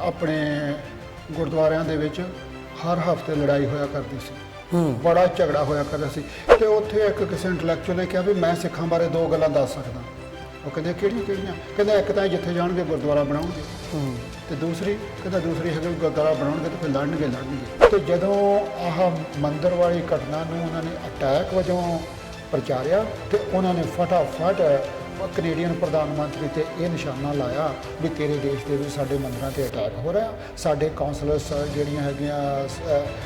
ਆਪਣੇ ਗੁਰਦੁਆਰਿਆਂ ਦੇ ਵਿੱਚ ਹਰ ਹਫ਼ਤੇ ਲੜਾਈ ਹੋਇਆ ਕਰਦੀ ਸੀ। ਹੂੰ। ਬੜਾ ਝਗੜਾ ਹੋਇਆ ਕਰਦਾ ਸੀ ਤੇ ਉੱਥੇ ਇੱਕ ਕਿਸੇ ਇੰਟੈਲੈਕਚੁਅਲ ਨੇ ਕਿਹਾ ਵੀ ਮੈਂ ਸਿੱਖਾਂ ਬਾਰੇ ਦੋ ਗੱਲਾਂ ਦੱਸ ਸਕਦਾ। ਉਹ ਕਹਿੰਦੇ ਕਿਹੜੀਆਂ ਕਿਹੜੀਆਂ? ਕਹਿੰਦਾ ਇੱਕ ਤਾਂ ਜਿੱਥੇ ਜਾਣਗੇ ਗੁਰਦੁਆਰਾ ਬਣਾਉਣਗੇ। ਹੂੰ। ਤੇ ਦੂਸਰੀ ਕਹਿੰਦਾ ਦੂਸਰੀ ਵੀ ਗੁਰਦੁਆਰਾ ਬਣਾਉਣਗੇ ਤੇ ਫਿਰ ਲੜਨਗੇ ਲੜਨਗੇ। ਤੇ ਜਦੋਂ ਆਹ ਮੰਦਿਰ ਵਾਲੀ ਘਟਨਾ ਨੂੰ ਉਹਨਾਂ ਨੇ ਅਟੈਕ ਵਜੋਂ ਪ੍ਰਚਾਰਿਆ ਤੇ ਉਹਨਾਂ ਨੇ ਫਟਾਫਟ ਕੈਨੇਡੀਅਨ ਪ੍ਰਧਾਨ ਮੰਤਰੀ ਤੇ ਇਹ ਨਿਸ਼ਾਨਾ ਲਾਇਆ ਵੀ ਤੇਰੇ ਦੇਸ਼ ਦੇ ਵਿੱਚ ਸਾਡੇ ਮੰਦਿਰਾਂ ਤੇ ਅਟੈਕ ਹੋ ਰਿਹਾ। ਸਾਡੇ ਕਾਉਂਸਲਰਸ ਜਿਹੜੀਆਂ ਹੈਗੀਆਂ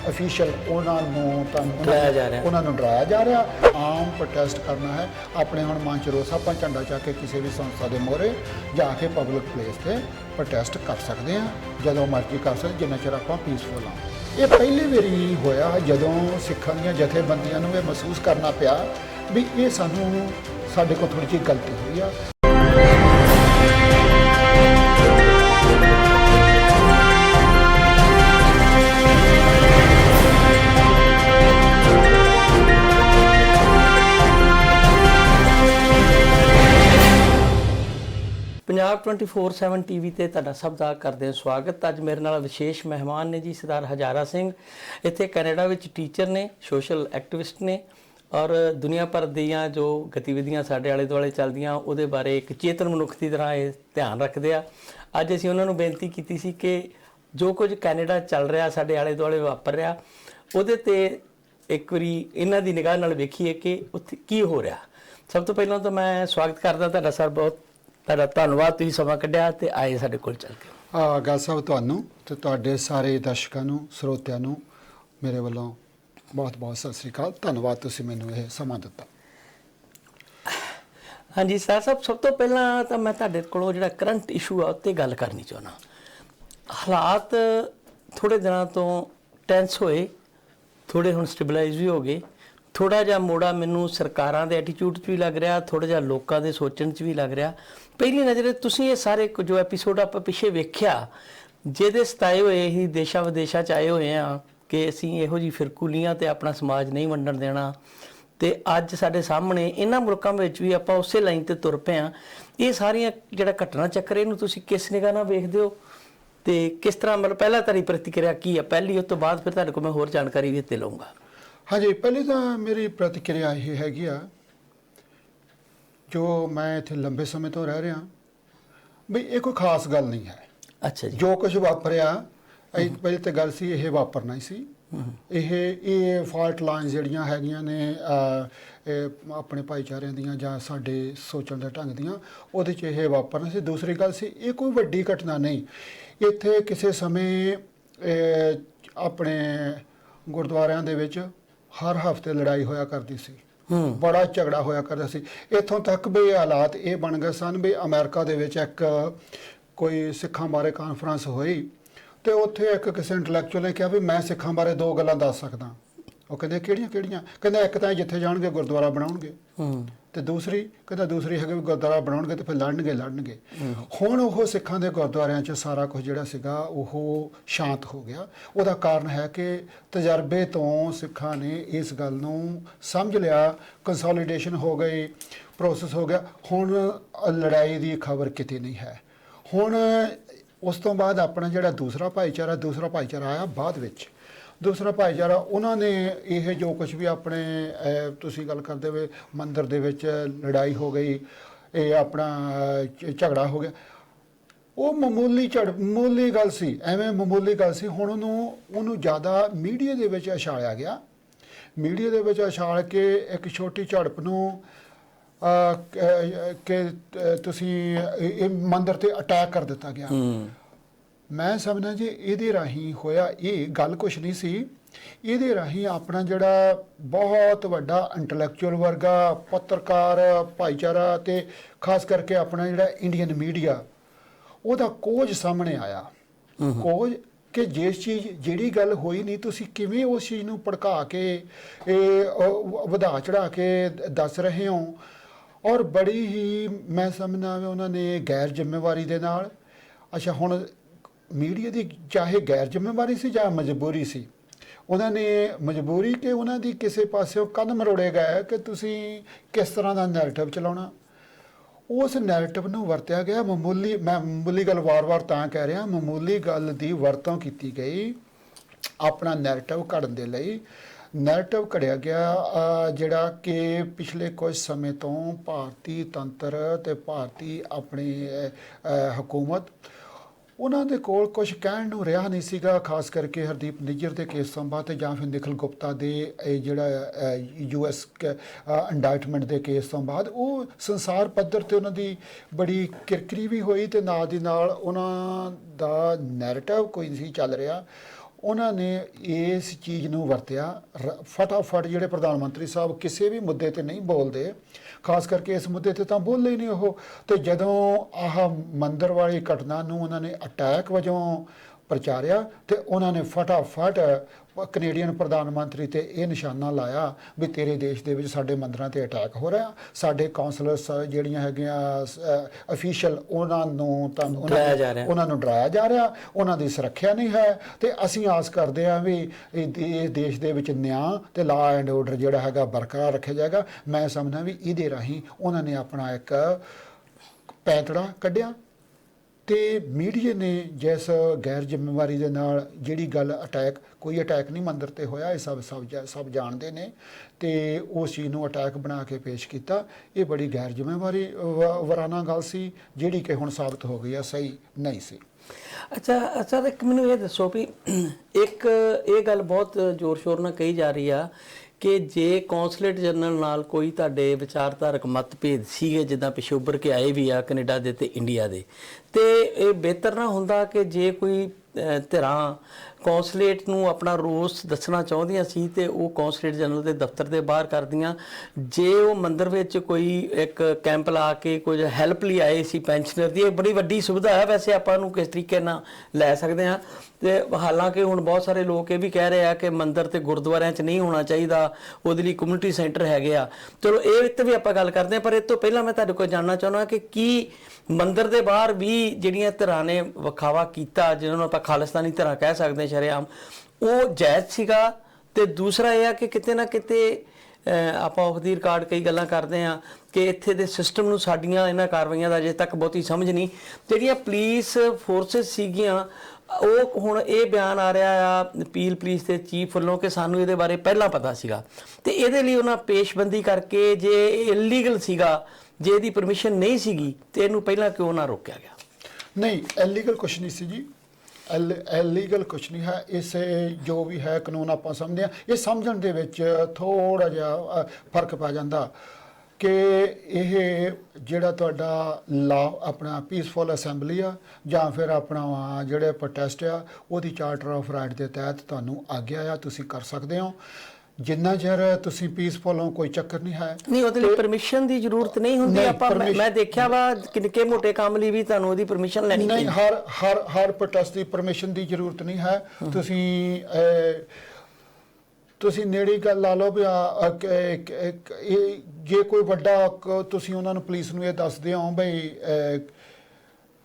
ਅਫੀਸ਼ੀਅਲ ਉਹਨਾਂ ਨੂੰ ਤਾਂ ਡਰਾਇਆ ਜਾ ਰਿਹਾ। ਉਹਨਾਂ ਨੂੰ ਡਰਾਇਆ ਜਾ ਰਿਹਾ। ਆਮ ਪ੍ਰੋਟੈਸਟ ਕਰਨਾ ਹੈ। ਆਪਣੇ ਹੁਣ ਮਨ ਚ ਰੋਸ ਆਪਾਂ ਝੰਡਾ ਚਾ ਕੇ ਕਿਸੇ ਵੀ ਸੰਸਥਾ ਦੇ ਮੋਹਰੇ ਜਾ ਕੇ ਪਬਲਿਕ ਪਲੇਸ ਤੇ ਪ੍ਰੋਟੈਸਟ ਕਰ ਸਕਦੇ ਆ ਜਦੋਂ ਮਰਜ਼ੀ ਕਰ ਸਕਦੇ ਜਿੰਨਾ ਚਿਰ ਆਪਾਂ ਪੀਸਫੁਲ ਆ ਇਹ ਪਹਿਲੀ ਵਾਰੀ ਹੋਇਆ ਜਦੋਂ ਸਿੱਖਾਂ ਦੀਆਂ ਜਥੇਬੰਦੀਆਂ ਨੂੰ ਇਹ ਮਹਿਸੂਸ ਕਰਨਾ ਪਿਆ ਵੀ ਇਹ ਸਾਨੂੰ ਸਾਡੇ ਕੋਲ ਥੋੜੀ ਜਿਹੀ ਗਲਤੀ ਹੋਈ ਆ। ਪੰਜਾਬ 24/7 ਟੀਵੀ ਤੇ ਤੁਹਾਡਾ ਸਭ ਦਾ ਕਰਦੇ ਹਾਂ ਸਵਾਗਤ। ਅੱਜ ਮੇਰੇ ਨਾਲ ਵਿਸ਼ੇਸ਼ ਮਹਿਮਾਨ ਨੇ ਜੀ, ਸਰਦਾਰ ਹਜ਼ਾਰਾ ਸਿੰਘ। ਇੱਥੇ ਕੈਨੇਡਾ ਵਿੱਚ ਟੀਚਰ ਨੇ ਸੋਸ਼ਲ ਐਕਟਿਵਿਸਟ ਨੇ ਔਰ ਦੁਨੀਆ ਭਰ ਦੀਆਂ ਜੋ ਗਤੀਵਿਧੀਆਂ ਸਾਡੇ ਆਲੇ ਦੁਆਲੇ ਚੱਲਦੀਆਂ, ਉਹਦੇ ਬਾਰੇ ਇੱਕ ਚੇਤਨ ਮਨੁੱਖ ਦੀ ਤਰ੍ਹਾਂ ਇਹ ਧਿਆਨ ਰੱਖਦੇ ਆ। ਅੱਜ ਅਸੀਂ ਉਹਨਾਂ ਨੂੰ ਬੇਨਤੀ ਕੀਤੀ ਸੀ ਕਿ ਜੋ ਕੁਝ ਕੈਨੇਡਾ ਚੱਲ ਰਿਹਾ, ਸਾਡੇ ਆਲੇ ਦੁਆਲੇ ਵਾਪਰ ਰਿਹਾ, ਉਹਦੇ ਤੇ ਇੱਕ ਵਾਰੀ ਇਹਨਾਂ ਦੀ ਨਿਗਾਹ ਨਾਲ ਵੇਖੀਏ ਕਿ ਉੱਥੇ ਕੀ ਹੋ ਰਿਹਾ। ਸਭ ਤੋਂ ਪਹਿਲਾਂ ਤਾਂ ਮੈਂ ਸਵਾਗਤ ਕਰਦਾ ਤੁਹਾਡਾ ਸਰ, ਬਹੁਤ ਤੁਹਾਡਾ ਧੰਨਵਾਦ, ਤੁਸੀਂ ਸਮਾਂ ਕੱਢਿਆ ਤੇ ਆਏ ਸਾਡੇ ਕੋਲ ਚੱਲ ਕੇ। ਆ ਗੱਲ ਸਾਹਿਬ ਤੁਹਾਨੂੰ ਤੇ ਤੁਹਾਡੇ ਸਾਰੇ ਦਰਸ਼ਕਾਂ ਨੂੰ, ਸਰੋਤਿਆਂ ਨੂੰ, ਮੇਰੇ ਵੱਲੋਂ ਬਹੁਤ ਬਹੁਤ ਸਤਿ ਸ੍ਰੀ ਅਕਾਲ। ਧੰਨਵਾਦ ਤੁਸੀਂ ਮੈਨੂੰ ਇਹ ਸਮਾਂ ਦਿੱਤਾ। ਹਾਂਜੀ ਸਰ ਸਾਹਿਬ ਸਭ ਤੋਂ ਪਹਿਲਾਂ ਤਾਂ ਮੈਂ ਤੁਹਾਡੇ ਕੋਲੋਂ ਜਿਹੜਾ ਕਰੰਟ ਇਸ਼ੂ ਆ ਉੱਤੇ ਗੱਲ ਕਰਨੀ ਚਾਹੁੰਦਾ। ਹਾਲਾਤ ਥੋੜੇ ਦਿਨਾਂ ਤੋਂ ਟੈਂਸ ਹੋਏ ਥੋੜੇ ਹੁਣ ਸਟੇਬਲਾਈਜ਼ ਵੀ ਹੋ ਗਏ। ਥੋੜਾ ਜਿਹਾ ਮੋੜਾ ਮੈਨੂੰ ਸਰਕਾਰਾਂ ਦੇ ਐਟੀਟਿਊਡ 'ਚ ਵੀ ਲੱਗ ਰਿਹਾ ਥੋੜਾ ਜਿਹਾ ਲੋਕਾਂ ਦੇ ਸੋਚਣ 'ਚ ਵੀ ਲੱਗ ਰਿਹਾ। ਪਹਿਲੀ ਨਜ਼ਰੇ ਤੁਸੀਂ ਇਹ ਸਾਰੇ ਕੁ ਜੋ ਐਪੀਸੋਡ ਆਪਾਂ ਪਿੱਛੇ ਵੇਖਿਆ, ਜਿਹਦੇ ਸਤਾਏ ਹੋਏ ਹੀ ਦੇਸ਼ਾਂ ਵਿਦੇਸ਼ਾਂ 'ਚ ਆਏ ਹੋਏ ਆ ਕਿ ਅਸੀਂ ਇਹੋ ਜੀ ਫਿਰਕੂਲੀਆਂ ਤੇ ਆਪਣਾ ਸਮਾਜ ਨਹੀਂ ਵੰਡਣ ਦੇਣਾ। ਤੇ ਅੱਜ ਸਾਡੇ ਸਾਹਮਣੇ ਇਹਨਾਂ ਮੁਲਕਾਂ ਵਿੱਚ ਵੀ ਆਪਾਂ ਉਸੇ ਲਾਈਨ ਤੇ ਤੁਰ ਪਏ ਆ ਇਹ ਸਾਰੀਆਂ ਜਿਹੜਾ ਘਟਨਾ ਚੱਕਰ ਇਹਨੂੰ ਤੁਸੀਂ ਕਿਸ ਨਿਗਾਹ ਨਾਲ ਵੇਖਦੇ ਹੋ? ਤੇ ਕਿਸ ਤਰ੍ਹਾਂ ਮਤਲਬ ਪਹਿਲਾਂ ਤੁਹਾਡੀ ਪ੍ਰਤੀਕਿਰਿਆ ਕੀ ਹੈ? ਪਹਿਲੀ ਉਸ ਤੋਂ ਬਾਅਦ ਫਿਰ ਤੁਹਾਡੇ ਕੋਲ ਮੈਂ ਹੋਰ ਜਾਣਕਾਰੀ ਵੀ ਤੇ ਲਵਾਂਗਾ ਹਾਂਜੀ ਪਹਿਲੀ ਤਾਂ ਮੇਰੀ ਪ੍ਰਤੀਕਿਰਿਆ ਇਹ ਹੈਗੀ ਆ ਜੋ ਮੈਂ ਇੱਥੇ ਲੰਬੇ ਸਮੇਂ ਤੋਂ ਰਹਿ ਰਿਹਾ। ਵੀ ਇਹ ਕੋਈ ਖਾਸ ਗੱਲ ਨਹੀਂ ਹੈ। ਅੱਛਾ ਜੀ। ਜੋ ਕੁਝ ਵਾਪਰਿਆ ਇਹ ਪਹਿਲੀ ਤਾਂ ਗੱਲ ਸੀ ਇਹ ਵਾਪਰਨਾ ਹੀ ਸੀ। ਇਹ ਇਹ ਫਾਲਟ ਲਾਈਨਸ ਜਿਹੜੀਆਂ ਹੈਗੀਆਂ ਨੇ ਆਪਣੇ ਭਾਈਚਾਰਿਆਂ ਦੀਆਂ ਜਾਂ ਸਾਡੇ ਸੋਚਣ ਦੇ ਢੰਗ ਦੀਆਂ ਉਹਦੇ 'ਚ ਇਹ ਵਾਪਰਨਾ ਸੀ। ਦੂਸਰੀ ਗੱਲ ਸੀ ਇਹ ਕੋਈ ਵੱਡੀ ਘਟਨਾ ਨਹੀਂ। ਇੱਥੇ ਕਿਸੇ ਸਮੇਂ ਆਪਣੇ ਗੁਰਦੁਆਰਿਆਂ ਦੇ ਵਿੱਚ ਹਰ ਹਫ਼ਤੇ ਲੜਾਈ ਹੋਇਆ ਕਰਦੀ ਸੀ। ਬੜਾ ਝਗੜਾ ਹੋਇਆ ਕਰਦਾ ਸੀ। ਇੱਥੋਂ ਤੱਕ ਵੀ ਹਾਲਾਤ ਇਹ ਬਣ ਗਏ ਸਨ ਵੀ ਅਮਰੀਕਾ ਦੇ ਵਿੱਚ ਇੱਕ ਕੋਈ ਸਿੱਖਾਂ ਬਾਰੇ ਕਾਨਫਰੰਸ ਹੋਈ। ਤੇ ਉੱਥੇ ਇੱਕ ਕਿਸੇ ਇੰਟੈਲੈਕਚੁਅਲ ਨੇ ਕਿਹਾ ਵੀ ਮੈਂ ਸਿੱਖਾਂ ਬਾਰੇ ਦੋ ਗੱਲਾਂ ਦੱਸ ਸਕਦਾ। ਉਹ ਕਹਿੰਦੇ ਕਿਹੜੀਆਂ ਕਿਹੜੀਆਂ? ਕਹਿੰਦਾ ਇੱਕ ਤਾਂ ਜਿੱਥੇ ਜਾਣਗੇ ਗੁਰਦੁਆਰਾ ਬਣਾਉਣਗੇ। ਹੂੰ। ਤੇ ਦੂਸਰੀ ਕਹਿੰਦਾ ਦੂਸਰੀ ਹੈਗੀ ਵੀ ਗੁਰਦੁਆਰਾ ਬਣਾਉਣਗੇ ਤੇ ਫਿਰ ਲੜਨਗੇ ਲੜਨਗੇ। ਹੁਣ ਉਹ ਸਿੱਖਾਂ ਦੇ ਗੁਰਦੁਆਰਿਆਂ 'ਚ ਸਾਰਾ ਕੁਝ ਜਿਹੜਾ ਸੀਗਾ ਉਹ ਸ਼ਾਂਤ ਹੋ ਗਿਆ। ਉਹਦਾ ਕਾਰਨ ਹੈ ਕਿ ਤਜਰਬੇ ਤੋਂ ਸਿੱਖਾਂ ਨੇ ਇਸ ਗੱਲ ਨੂੰ ਸਮਝ ਲਿਆ ਕੰਸੋਲੀਡੇਸ਼ਨ ਹੋ ਗਈ ਪ੍ਰੋਸੈਸ ਹੋ ਗਿਆ। ਹੁਣ ਲੜਾਈ ਦੀ ਖਬਰ ਕਿਤੇ ਨਹੀਂ ਹੈ। ਹੁਣ ਉਸ ਤੋਂ ਬਾਅਦ ਆਪਣਾ ਜਿਹੜਾ ਦੂਸਰਾ ਭਾਈਚਾਰਾ ਦੂਸਰਾ ਭਾਈਚਾਰਾ ਆਇਆ ਬਾਅਦ ਵਿੱਚ। ਦੂਸਰਾ ਭਾਈਚਾਰਾ, ਉਹਨਾਂ ਨੇ ਇਹ ਜੋ ਕੁਝ ਵੀ ਆਪਣੇ ਤੁਸੀਂ ਗੱਲ ਕਰਦੇ ਹੋਏ ਮੰਦਿਰ ਦੇ ਵਿੱਚ ਲੜਾਈ ਹੋ ਗਈ, ਇਹ ਆਪਣਾ ਝਗੜਾ ਹੋ ਗਿਆ। ਉਹ ਮਾਮੂਲੀ ਝੜ, ਮਾਮੂਲੀ ਗੱਲ ਸੀ, ਐਵੇਂ ਮਾਮੂਲੀ ਗੱਲ ਸੀ। ਹੁਣ ਉਹਨੂੰ ਉਹਨੂੰ ਜ਼ਿਆਦਾ ਮੀਡੀਆ ਦੇ ਵਿੱਚ ਇਸ਼ਾਰਿਆ ਗਿਆ। ਮੀਡੀਆ ਦੇ ਵਿੱਚ ਇਸ਼ਾਰ ਕੇ ਇੱਕ ਛੋਟੀ ਝੜਪ ਨੂੰ ਕ- ਤੁਸੀਂ ਇਹ ਮੰਦਿਰ ਤੇ ਅਟੈਕ ਕਰ ਦਿੱਤਾ ਗਿਆ। ਮੈਂ ਸਮਝਦਾ ਜੀ ਇਹਦੇ ਰਾਹੀਂ ਹੋਇਆ ਇਹ ਗੱਲ ਕੁਛ ਨਹੀਂ ਸੀ। ਇਹਦੇ ਰਾਹੀਂ ਆਪਣਾ ਜਿਹੜਾ ਬਹੁਤ ਵੱਡਾ ਇੰਟੈਲੈਕਚੁਅਲ ਵਰਗਾ ਪੱਤਰਕਾਰ ਭਾਈਚਾਰਾ ਤੇ ਖਾਸ ਕਰਕੇ ਆਪਣਾ ਜਿਹੜਾ ਇੰਡੀਅਨ ਮੀਡੀਆ ਉਹਦਾ ਕੋਝ ਸਾਹਮਣੇ ਆਇਆ। ਕੋਝ ਕਿ ਜਿਸ ਚੀਜ਼ ਜਿਹੜੀ ਗੱਲ ਹੋਈ ਨਹੀਂ ਤੁਸੀਂ ਕਿਵੇਂ ਉਸ ਚੀਜ਼ ਨੂੰ ਭੜਕਾ ਕੇ ਇਹ ਵਧਾ ਚੜਾ ਕੇ ਦੱਸ ਰਹੇ ਹੋ? ਔਰ ਬੜੀ ਹੀ ਮੈਂ ਸਮਝਦਾ ਵੀ ਉਹਨਾਂ ਨੇ ਗੈਰ ਜ਼ਿੰਮੇਵਾਰੀ ਦੇ ਨਾਲ। ਅੱਛਾ, ਹੁਣ ਮੀਡੀਆ ਦੀ ਚਾਹੇ ਗੈਰ ਜ਼ਿੰਮੇਵਾਰੀ ਸੀ ਜਾਂ ਮਜਬੂਰੀ ਸੀ, ਉਹਨਾਂ ਨੇ ਮਜਬੂਰੀ ਕਿ ਉਹਨਾਂ ਦੀ ਕਿਸੇ ਪਾਸਿਓਂ ਕਦਮ ਮਰੋੜੇ ਗਏ ਕਿ ਤੁਸੀਂ ਕਿਸ ਤਰ੍ਹਾਂ ਦਾ ਨੈਰੇਟਿਵ ਚਲਾਉਣਾ। ਉਸ ਨੈਰੇਟਿਵ ਨੂੰ ਵਰਤਿਆ ਗਿਆ, ਮਾਮੂਲੀ, ਮੈਂ ਮਾਮੂਲੀ ਗੱਲ ਵਾਰ-ਵਾਰ ਤਾਂ ਕਹਿ ਰਿਹਾ, ਮਾਮੂਲੀ ਗੱਲ ਦੀ ਵਰਤੋਂ ਕੀਤੀ ਗਈ ਆਪਣਾ ਨੈਰੇਟਿਵ ਘੜਨ ਦੇ ਲਈ। ਨੈਰੇਟਿਵ ਘੜਿਆ ਗਿਆ ਜਿਹੜਾ ਕਿ ਪਿਛਲੇ ਕੁਝ ਸਮੇਂ ਤੋਂ ਭਾਰਤੀ ਤੰਤਰ ਤੇ ਭਾਰਤੀ ਆਪਣੀ ਹਕੂਮਤ, ਉਹਨਾਂ ਦੇ ਕੋਲ ਕੁਝ ਕਹਿਣ ਨੂੰ ਰਿਹਾ ਨਹੀਂ ਸੀਗਾ, ਖਾਸ ਕਰਕੇ ਹਰਦੀਪ ਨਿੱਜਰ ਦੇ ਕੇਸ ਤੋਂ ਬਾਅਦ ਤੇ ਜਾਂ ਫਿਰ ਨਿਖਲ ਗੁਪਤਾ ਦੇ, ਇਹ ਜਿਹੜਾ ਯੂਐਸ ਇੰਡਾਈਟਮੈਂਟ ਦੇ ਕੇਸ ਤੋਂ ਬਾਅਦ ਉਹ ਸੰਸਾਰ ਪੱਧਰ ਤੇ ਉਹਨਾਂ ਦੀ ਬੜੀ ਕਿਰਕਰੀ ਵੀ ਹੋਈ ਤੇ ਨਾਲ ਦੀ ਨਾਲ ਉਹਨਾਂ ਦਾ ਨੈਰੇਟਿਵ ਕੋਈ ਨਹੀਂ ਸੀ ਚੱਲ ਰਿਹਾ। ਉਹਨਾਂ ਨੇ ਇਸ ਚੀਜ਼ ਨੂੰ ਵਰਤਿਆ। ਰ- ਫਟਾਫਟ ਜਿਹੜੇ ਪ੍ਰਧਾਨ ਮੰਤਰੀ ਸਾਹਿਬ ਕਿਸੇ ਵੀ ਮੁੱਦੇ ਤੇ ਨਹੀਂ ਬੋਲਦੇ, ਖਾਸ ਕਰਕੇ ਇਸ ਮੁੱਦੇ ਤੇ ਤਾਂ ਬੋਲੇ ਹੀ ਨਹੀਂ ਉਹ। ਤੇ ਜਦੋਂ ਆਹ ਮੰਦਰ ਵਾਲੀ ਘਟਨਾ ਨੂੰ ਉਹਨਾਂ ਨੇ ਅਟੈਕ ਵਜੋਂ ਪ੍ਰਚਾਰਿਆ ਤੇ ਉਹਨਾਂ ਨੇ ਫਟਾਫਟ ਕੈਨੇਡੀਅਨ ਪ੍ਰਧਾਨ ਮੰਤਰੀ ਤੇ ਇਹ ਨਿਸ਼ਾਨਾ ਲਾਇਆ ਵੀ ਤੇਰੇ ਦੇਸ਼ ਦੇ ਵਿੱਚ ਸਾਡੇ ਮੰਦਰਾਂ ਤੇ ਅਟੈਕ ਹੋ ਰਿਹਾ। ਸਾਡੇ ਕਾਉਂਸਲਰਸ ਜਿਹੜੀਆਂ ਹੈਗੀਆਂ ਅਫੀਸ਼ੀਅਲ ਉਹਨਾਂ ਨੂੰ ਤਾਂ ਉਹਨਾਂ ਨੂੰ- ਡਰਾਇਆ ਜਾ ਰਿਹਾ। ਉਹਨਾਂ ਦੀ ਸੁਰੱਖਿਆ ਨਹੀਂ ਹੈ। ਤੇ ਅਸੀਂ ਆਸ ਕਰਦੇ ਹਾਂ ਵੀ ਇਹ ਦੇਸ਼ ਦੇ ਵਿੱਚ ਨਿਆਂ ਤੇ ਲਾ ਐਂਡ ਆਰਡਰ ਜਿਹੜਾ ਹੈਗਾ ਬਰਕਰਾਰ ਰੱਖਿਆ ਜਾਏਗਾ। ਮੈਂ ਸਮਝਦਾ ਵੀ ਇਹਦੇ ਰਾਹੀਂ ਉਹਨਾਂ ਨੇ ਆਪਣਾ ਇੱਕ ਪੈਂਤੜਾ ਕੱਢਿਆ। ਤੇ ਮੀਡੀਆ ਨੇ ਜਿਸ ਗੈਰ ਜ਼ਿੰਮੇਵਾਰੀ ਦੇ ਨਾਲ ਜਿਹੜੀ ਗੱਲ ਅਟੈਕ ਕੋਈ ਅਟੈਕ ਨਹੀਂ ਮੰਦਰ ਤੇ ਹੋਇਆ, ਇਹ ਸਭ ਸਭ ਜਾ- ਸਭ ਜਾਣਦੇ ਨੇ ਤੇ ਉਸ ਚੀਜ਼ ਨੂੰ ਅਟੈਕ ਬਣਾ ਕੇ ਪੇਸ਼ ਕੀਤਾ। ਇਹ ਬੜੀ ਗੈਰ ਜ਼ਿੰਮੇਵਾਰੀ ਵਰਾਨਾ ਗੱਲ ਸੀ, ਜਿਹੜੀ ਕਿ ਹੁਣ ਸਾਬਤ ਹੋ ਗਈ ਆ, ਸਹੀ ਨਹੀਂ ਸੀ। ਅੱਛਾ ਅੱਛਾ, ਇੱਕ ਮੈਨੂੰ ਇਹ ਦੱਸੋ ਵੀ ਇੱਕ ਇਹ ਗੱਲ ਬਹੁਤ ਜ਼ੋਰ ਸ਼ੋਰ ਨਾਲ ਕਹੀ ਜਾ ਰਹੀ ਆ ਕਿ ਜੇ ਕੌਂਸਲੇਟ ਜਨਰਲ ਨਾਲ ਕੋਈ ਤੁਹਾਡੇ ਵਿਚਾਰਧਾਰਕ ਮਤਭੇਦ ਸੀਗੇ, ਜਿੱਦਾਂ ਪਿਛੇ ਉੱਭਰ ਕੇ ਆਏ ਵੀ ਆ ਕੈਨੇਡਾ ਦੇ ਤੇ ਇੰਡੀਆ ਦੇ, ਤੇ ਇਹ ਬਿਹਤਰ ਨਾ ਹੁੰਦਾ ਕਿ ਜੇ ਕੋਈ ਧਿਰਾਂ, ਕੌਂਸਲੇਟ ਨੂੰ ਆਪਣਾ ਰੋਸ ਦੱਸਣਾ ਚਾਹੁੰਦੀਆਂ ਸੀ ਤੇ ਉਹ ਕੌਂਸਲੇਟ ਜਨਰਲ ਦੇ ਦਫ਼ਤਰ ਦੇ ਬਾਹਰ ਕਰਦੀਆਂ ਜੇ ਉਹ ਮੰਦਰ ਵਿੱਚ ਕੋਈ ਇੱਕ ਕੈਂਪ ਲਾ ਕੇ ਕੁਝ ਹੈਲਪ ਲਈ ਆਏ ਸੀ ਪੈਨਸ਼ਨਰ ਦੀ, ਇਹ ਬੜੀ ਵੱਡੀ ਸੁਵਿਧਾ ਹੈ ਵੈਸੇ ਆਪਾਂ ਨੂੰ ਕਿਸ ਤਰੀਕੇ ਨਾਲ ਲੈ ਸਕਦੇ ਹਾਂ। ਤੇ ਹਾਲਾਂਕਿ ਹੁਣ ਬਹੁਤ ਸਾਰੇ ਲੋਕ ਇਹ ਵੀ ਕਹਿ ਰਹੇ ਆ ਕਿ ਮੰਦਰ ਤੇ ਗੁਰਦੁਆਰਿਆਂ 'ਚ ਨਹੀਂ ਹੋਣਾ ਚਾਹੀਦਾ, ਉਹਦੇ ਲਈ ਕਮਿਊਨਿਟੀ ਸੈਂਟਰ ਹੈਗੇ ਆ। ਚਲੋ, ਇਹ ਤੇ ਵੀ ਆਪਾਂ ਗੱਲ ਕਰਦੇ ਹਾਂ, ਪਰ ਇਹ ਤੋਂ ਪਹਿਲਾਂ ਮੈਂ ਤੁਹਾਡੇ ਕੋਲ ਜਾਣਨਾ ਚਾਹੁੰਦਾ ਕਿ ਕੀ ਮੰਦਰ ਦੇ ਬਾਹਰ ਵੀ ਜਿਹੜੀਆਂ ਧਿਰਾਂ ਨੇ ਵਿਖਾਵਾ ਕੀਤਾ ਜਿਹਨਾਂ ਨੂੰ ਆਪਾਂ ਖਾਲਿਸਤਾਨੀ ਧਿਰਾਂ ਕਹਿ ਸਕਦੇ ਹਾਂ, ਸ਼ਰੇਆਮ, ਉਹ ਜਾਇਜ਼ ਸੀਗਾ। ਤੇ ਦੂਸਰਾ ਇਹ ਆ ਕਿ ਕਿਤੇ ਨਾ ਕਿਤੇ ਆਪਾਂ ਉਹਦੀ ਰਿਕਾਰਡ ਕਈ ਗੱਲਾਂ ਕਰਦੇ ਆ ਕਿ ਇੱਥੇ ਦੇ ਸਿਸਟਮ ਨੂੰ ਸਾਡੀਆਂ ਇਹਨਾਂ ਕਾਰਵਾਈਆਂ ਦਾ ਅਜੇ ਤੱਕ ਬਹੁਤੀ ਸਮਝ ਨਹੀਂ। ਜਿਹੜੀਆਂ ਪੁਲਿਸ ਫੋਰਸਸ ਸੀਗੀਆਂ, ਉਹ ਹੁਣ ਇਹ ਬਿਆਨ ਆ ਰਿਹਾ ਆ ਪੀਲ ਪੁਲਿਸ ਦੇ ਚੀਫ ਵੱਲੋਂ ਕਿ ਸਾਨੂੰ ਇਹਦੇ ਬਾਰੇ ਪਹਿਲਾਂ ਪਤਾ ਸੀਗਾ। ਤੇ ਇਹਦੇ ਲਈ ਉਹਨਾਂ ਪੇਸ਼ਬੰਦੀ ਕਰਕੇ ਜੇ ਇਲੀਗਲ ਸੀਗਾ ਜੇ ਇਹਦੀ ਪਰਮਿਸ਼ਨ ਨਹੀਂ ਸੀਗੀ, ਤੇ ਇਹਨੂੰ ਪਹਿਲਾਂ ਕਿਉਂ ਨਾ ਰੋਕਿਆ ਗਿਆ? ਨਹੀਂ ਇਲੀਗਲ ਕੁਛ ਨਹੀਂ ਸੀ ਜੀ। ਇਲੀਗਲ ਕੁਛ ਨਹੀਂ ਹੈ। ਇਸ ਜੋ ਵੀ ਹੈ, ਕਾਨੂੰਨ ਆਪਾਂ ਸਮਝਦੇ ਆ ਇਹ ਸਮਝਣ ਦੇ ਵਿੱਚ ਥੋੜਾ ਜਿਹਾ ਫ਼ਰਕ ਪੈ ਜਾਂਦਾ ਕਿ ਇਹ ਜਿਹੜਾ ਤੁਹਾਡਾ ਲਾ, ਆਪਣਾ ਪੀਸਫੁਲ ਅਸੈਂਬਲੀ ਆ, ਜਾਂ ਫਿਰ ਆਪਣਾ ਜਿਹੜੇ ਪ੍ਰੋਟੈਸਟ ਆ, ਉਹਦੀ ਚਾਰਟਰ ਆਫ ਰਾਈਟ ਦੇ ਤਹਿਤ ਤੁਹਾਨੂੰ ਆਗਿਆ ਆ, ਤੁਸੀਂ ਕਰ ਸਕਦੇ ਹੋ। ਜਿੰਨਾ ਚਿਰ ਤੁਸੀਂ ਪੀਸਫੁਲ ਹੋ ਕੋਈ ਚੱਕਰ ਨਹੀਂ ਹੈ। ਨਹੀਂ ਉਹਦੇ ਲਈ ਪਰਮਿਸ਼ਨ ਦੀ ਜ਼ਰੂਰਤ ਨਹੀਂ ਹੁੰਦੀ ਆਪਾਂ ਮੈਂ- ਦੇਖਿਆ ਵਾ ਕਿਨਕੇ ਮੋਟੇ ਕੰਮ ਲਈ ਵੀ ਤੁਹਾਨੂੰ ਉਹਦੀ ਪਰਮਿਸ਼ਨ ਲੈਣੀ ਨਹੀਂ ਹਰ ਹਰ ਹਰ ਪ੍ਰੋਟੈਸਟ ਦੀ ਪਰਮਿਸ਼ਨ ਦੀ ਜ਼ਰੂਰਤ ਨਹੀਂ ਹੈ। ਤੁਸੀਂ ਤੁਸੀਂ ਨੇੜੀ ਗੱਲ ਲਾ ਲਓ ਵੀ ਜੇ ਕੋਈ ਵੱਡਾ ਤੁਸੀਂ ਉਹਨਾਂ ਨੂੰ ਪੁਲਿਸ ਨੂੰ ਇਹ ਦੱਸਦੇ ਹੋ ਬਈ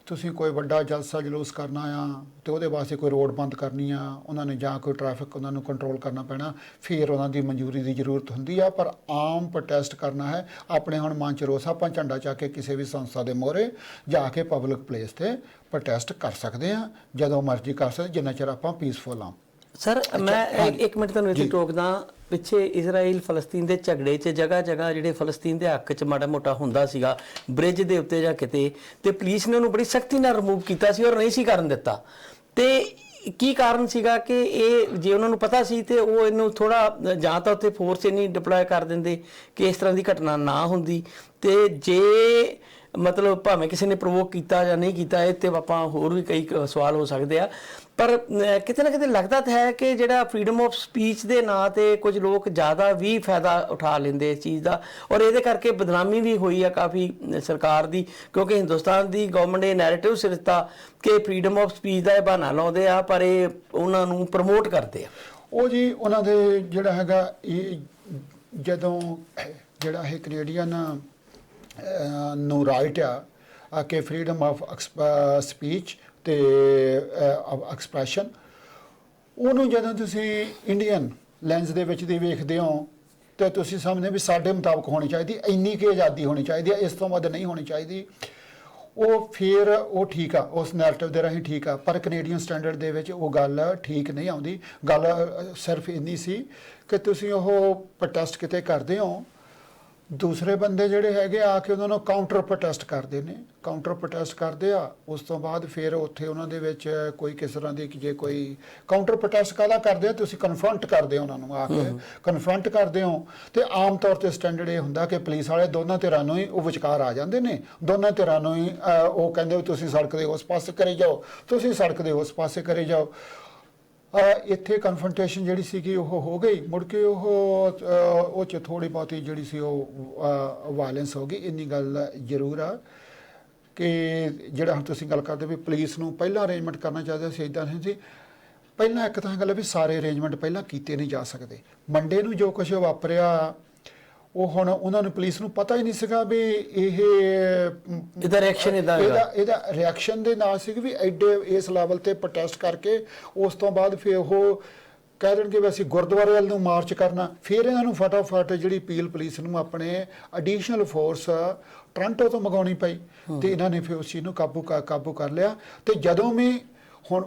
ਤੁਸੀਂ ਕੋਈ ਵੱਡਾ ਜਲਸਾ ਜਲੂਸ ਕਰਨਾ ਆ ਤੇ ਉਹਦੇ ਵਾਸਤੇ ਕੋਈ ਰੋਡ ਬੰਦ ਕਰਨੀ ਆ ਉਹਨਾਂ ਨੇ ਜਾਂ ਕੋਈ ਟ੍ਰੈਫਿਕ ਉਹਨਾਂ ਨੂੰ ਕੰਟਰੋਲ ਕਰਨਾ ਪੈਣਾ ਫਿਰ ਉਹਨਾਂ ਦੀ ਮਨਜ਼ੂਰੀ ਦੀ ਜ਼ਰੂਰਤ ਹੁੰਦੀ ਆ ਪਰ ਆਮ ਪ੍ਰੋਟੈਸਟ ਕਰਨਾ ਹੈ ਆਪਣੇ ਹੁਣ ਮਨ ਚ ਰੋਸ ਆਪਾਂ ਝੰਡਾ ਚੱਕ ਕੇ ਕਿਸੇ ਵੀ ਸੰਸਥਾ ਦੇ ਮੋਹਰੇ ਜਾ ਕੇ ਪਬਲਿਕ ਪਲੇਸ ਤੇ ਪ੍ਰੋਟੈਸਟ ਕਰ ਸਕਦੇ ਆ ਜਦੋਂ ਮਰਜ਼ੀ ਕਰ ਸਕਦੇ ਜਿੰਨਾ ਚਿਰ ਆਪਾਂ ਪੀਸਫੁਲ ਆ ਸਰ ਮੈਂ ਇੱਕ- ਇੱਕ ਮਿੰਟ ਤੁਹਾਨੂੰ ਇੱਥੇ। ਟੋਕਦਾ ਪਿੱਛੇ ਇਜ਼ਰਾਈਲ ਫਲਸਤੀਨ ਦੇ ਝਗੜੇ 'ਚ ਜਗ੍ਹਾ ਜਗ੍ਹਾ ਜਿਹੜੇ ਫਲਸਤੀਨ ਦੇ ਹੱਕ 'ਚ ਮਾੜਾ ਮੋਟਾ ਹੁੰਦਾ ਸੀਗਾ, ਬ੍ਰਿਜ ਦੇ ਉੱਤੇ ਜਾਂ ਕਿਤੇ, ਤੇ ਪੁਲਿਸ ਨੇ ਉਹਨੂੰ ਬੜੀ ਸਖਤੀ ਨਾਲ ਰਿਮੂਵ ਕੀਤਾ ਸੀ ਔਰ ਨਹੀਂ ਸੀ ਕਰਨ ਦਿੱਤਾ। ਤੇ ਕੀ ਕਾਰਨ ਸੀਗਾ ਕਿ ਇਹ ਜੇ ਉਹਨਾਂ ਨੂੰ ਪਤਾ ਸੀ ਤੇ ਉਹ ਇਹਨੂੰ ਥੋੜਾ ਜਾਂ ਤਾਂ ਉੱਥੇ ਫੋਰਸ ਨਹੀਂ ਡਿਪਲੋਏ ਕਰ ਦਿੰਦੇ ਕਿ ਇਸ ਤਰ੍ਹਾਂ ਦੀ ਘਟਨਾ ਨਾ ਹੁੰਦੀ। ਤੇ ਜੇ ਮਤਲਬ ਭਾਵੇਂ ਕਿਸੇ ਨੇ ਪ੍ਰੋਵੋਕ ਕੀਤਾ ਜਾਂ ਨਹੀਂ ਕੀਤਾ, ਇਹ ਤੇ ਆਪਾਂ ਹੋਰ ਵੀ ਕਈ ਸਵਾਲ ਹੋ ਸਕਦੇ ਆ। ਪਰ ਕਿਤੇ ਨਾ ਕਿਤੇ ਲੱਗਦਾ ਤਾਂ ਹੈ ਕਿ ਜਿਹੜਾ ਫਰੀडम ਆਫ ਸਪੀਚ ਦੇ ਨਾਂ ਤੇ ਕੁਝ ਲੋਕ ਜ਼ਿਆਦਾ ਵੀ ਫਾਇਦਾ ਉਠਾ ਲੈਂਦੇ ਇਸ ਚੀਜ਼ ਦਾ। ਔਰ ਇਹਦੇ ਕਰਕੇ ਬਦਨਾਮੀ ਵੀ ਹੋਈ ਆ ਕਾਫੀ ਸਰਕਾਰ ਦੀ, ਕਿਉਂਕਿ ਹਿੰਦੁਸਤਾਨ ਦੀ ਗਵਰਨਮੈਂਟ ਇਹ ਨੈਰੇਟਿਵ ਸਿਰਜਤਾ ਕਿ ਫਰੀडम ਆਫ ਸਪੀਚ ਦਾ ਇਹ ਬਹਾਨਾ ਲਾਉਂਦੇ ਆ, ਪਰ ਇਹ ਉਹਨਾਂ ਨੂੰ ਪ੍ਰਮੋਟ ਕਰਦੇ ਆ। ਉਹ ਜੀ, ਉਹਨਾਂ ਦੇ ਜਿਹੜਾ ਹੈਗਾ, ਇਹ ਜਦੋਂ, ਜਿਹੜਾ ਇਹ ਕੈਨੇਡੀਅਨ ਨੂੰ ਰਾਈਟ ਆ ਕਿ ਫਰੀडम ਆਫ ਸਪੀਚ ਤੇ ਐਕਸਪ੍ਰੈਸ਼ਨ ਉਹਨੂੰ ਜਦੋਂ ਤੁਸੀਂ ਇੰਡੀਅਨ ਲੈਂਸ ਦੇ ਵਿੱਚ ਦੀ ਵੇਖਦੇ ਹੋ, ਤੇ ਤੁਸੀਂ ਸਮਝਦੇ ਵੀ ਸਾਡੇ ਮੁਤਾਬਕ ਹੋਣੀ ਚਾਹੀਦੀ, ਇੰਨੀ ਕੀ ਆਜ਼ਾਦੀ ਹੋਣੀ ਚਾਹੀਦੀ ਹੈ ਇਸ ਤੋਂ ਵੱਧ ਨਹੀਂ ਹੋਣੀ ਚਾਹੀਦੀ। ਉਹ ਫਿਰ ਉਹ ਠੀਕ ਆ, ਉਸ ਨੈਰੇਟਿਵ ਦੇ ਰਾਹੀਂ ਠੀਕ ਆ, ਪਰ ਕੈਨੇਡੀਅਨ ਸਟੈਂਡਰਡ ਦੇ ਵਿੱਚ ਉਹ ਗੱਲ ਠੀਕ ਨਹੀਂ ਆਉਂਦੀ। ਗੱਲ ਸਿਰਫ ਇੰਨੀ ਸੀ ਕਿ ਤੁਸੀਂ ਉਹ ਪ੍ਰੋਟੈਸਟ ਕਿਤੇ ਕਰਦੇ ਹੋ ਦੂਸਰੇ ਬੰਦੇ ਜਿਹੜੇ ਹੈਗੇ ਆ ਕੇ ਉਹਨਾਂ ਨੂੰ ਕਾਊਂਟਰ ਪ੍ਰੋਟੈਸਟ ਕਰਦੇ ਨੇ ਕਾਊਂਟਰ ਪ੍ਰੋਟੈਸਟ ਕਰਦੇ ਆ ਉਸ ਤੋਂ ਬਾਅਦ ਫਿਰ ਉੱਥੇ ਉਹਨਾਂ ਦੇ ਵਿੱਚ ਕੋਈ ਕਿਸ ਤਰ੍ਹਾਂ ਦੀ ਜੇ ਕੋਈ ਕਾਊਂਟਰ ਪ੍ਰੋਟੈਸਟ ਕਾਹਦਾ ਕਰਦੇ ਆ ਤੁਸੀਂ ਕਨਫਰੰਟ ਕਰਦੇ ਹੋ ਉਹਨਾਂ ਨੂੰ ਆ ਕੇ। ਕਨਫਰੰਟ ਕਰਦੇ ਹੋ ਤੇ ਆਮ ਤੌਰ ਤੇ ਸਟੈਂਡਰਡ ਇਹ ਹੁੰਦਾ ਕਿ ਪੁਲਿਸ ਵਾਲੇ ਦੋਨਾਂ ਧਿਰਾਂ ਨੂੰ ਹੀ ਉਹ ਵਿਚਕਾਰ ਆ ਜਾਂਦੇ ਨੇ। ਦੋਨਾਂ ਧਿਰਾਂ ਨੂੰ ਹੀ ਉਹ ਕਹਿੰਦੇ ਤੁਸੀਂ ਸੜਕ ਦੇ ਉਸ ਪਾਸੇ ਕਰੇ ਜਾਓ ਤੁਸੀਂ ਸੜਕ ਦੇ ਉਸ ਪਾਸੇ ਕਰੇ ਜਾਓ। ਇੱਥੇ ਕਨਫਰੰਟੇਸ਼ਨ ਜਿਹੜੀ ਸੀਗੀ ਉਹ ਹੋ ਗਈ। ਮੁੜ ਕੇ ਉਹ ਉਹ ਚ ਥੋੜੀ ਬਹੁਤੀ ਜਿਹੜੀ ਸੀ ਉਹ ਵਾਇਲੈਂਸ ਹੋ ਗਈ। ਇੰਨੀ ਗੱਲ ਜ਼ਰੂਰ ਆ ਕਿ ਜਿਹੜਾ ਹੁਣ ਤੁਸੀਂ ਗੱਲ ਕਰਦੇ ਵੀ ਪੁਲਿਸ ਨੂੰ ਪਹਿਲਾਂ ਅਰੇਂਜਮੈਂਟ ਕਰਨਾ ਚਾਹੀਦਾ ਸੀ ਇਦਾਂ ਨਹੀਂ ਸੀ। ਪਹਿਲਾਂ ਇੱਕ ਤਾਂ ਗੱਲ ਹੈ ਵੀ ਸਾਰੇ ਅਰੇਂਜਮੈਂਟ ਪਹਿਲਾਂ ਕੀਤੇ ਨਹੀਂ ਜਾ ਸਕਦੇ। ਮੰਡੇ ਨੂੰ ਜੋ ਕੁਝ ਵਾਪਰਿਆ ਉਹ ਹੁਣ ਉਹਨਾਂ ਨੂੰ ਪੁਲਿਸ ਨੂੰ ਪਤਾ ਹੀ ਨਹੀਂ ਸੀਗਾ ਵੀ ਇਹ ਇਹਦਾ ਏਦਾਂ ਹੋਏਗਾ। ਇਹਦਾ ਇਹਦਾ ਰਿਐਕਸ਼ਨ ਦੇ ਨਾਲ ਸੀ ਵੀ ਐਡੇ ਇਸ ਲੈਵਲ ਤੇ ਪ੍ਰੋਟੈਸਟ ਕਰਕੇ ਉਸ ਤੋਂ ਬਾਅਦ ਫਿਰ ਉਹ ਕਹਿ ਦੇਣਗੇ ਵੀ ਅਸੀਂ ਗੁਰਦੁਆਰੇ ਵੱਲ ਨੂੰ ਮਾਰਚ ਕਰਨਾ। ਫਿਰ ਇਹਨਾਂ ਨੂੰ ਫਟਾਫਟ ਜਿਹੜੀ ਪੀਲ ਪੁਲਿਸ ਨੂੰ ਆਪਣੇ ਐਡੀਸ਼ਨਲ ਫੋਰਸ ਟ੍ਰਾਂਟੋ ਤੋਂ ਮੰਗਾਉਣੀ ਪਈ ਤੇ ਇਹਨਾਂ ਨੇ ਫਿਰ ਉਸ ਚੀਜ਼ ਨੂੰ ਕਾਬੂ ਕਾਬੂ ਕਰ ਲਿਆ। ਤੇ ਜਦੋਂ ਵੀ ਹੁਣ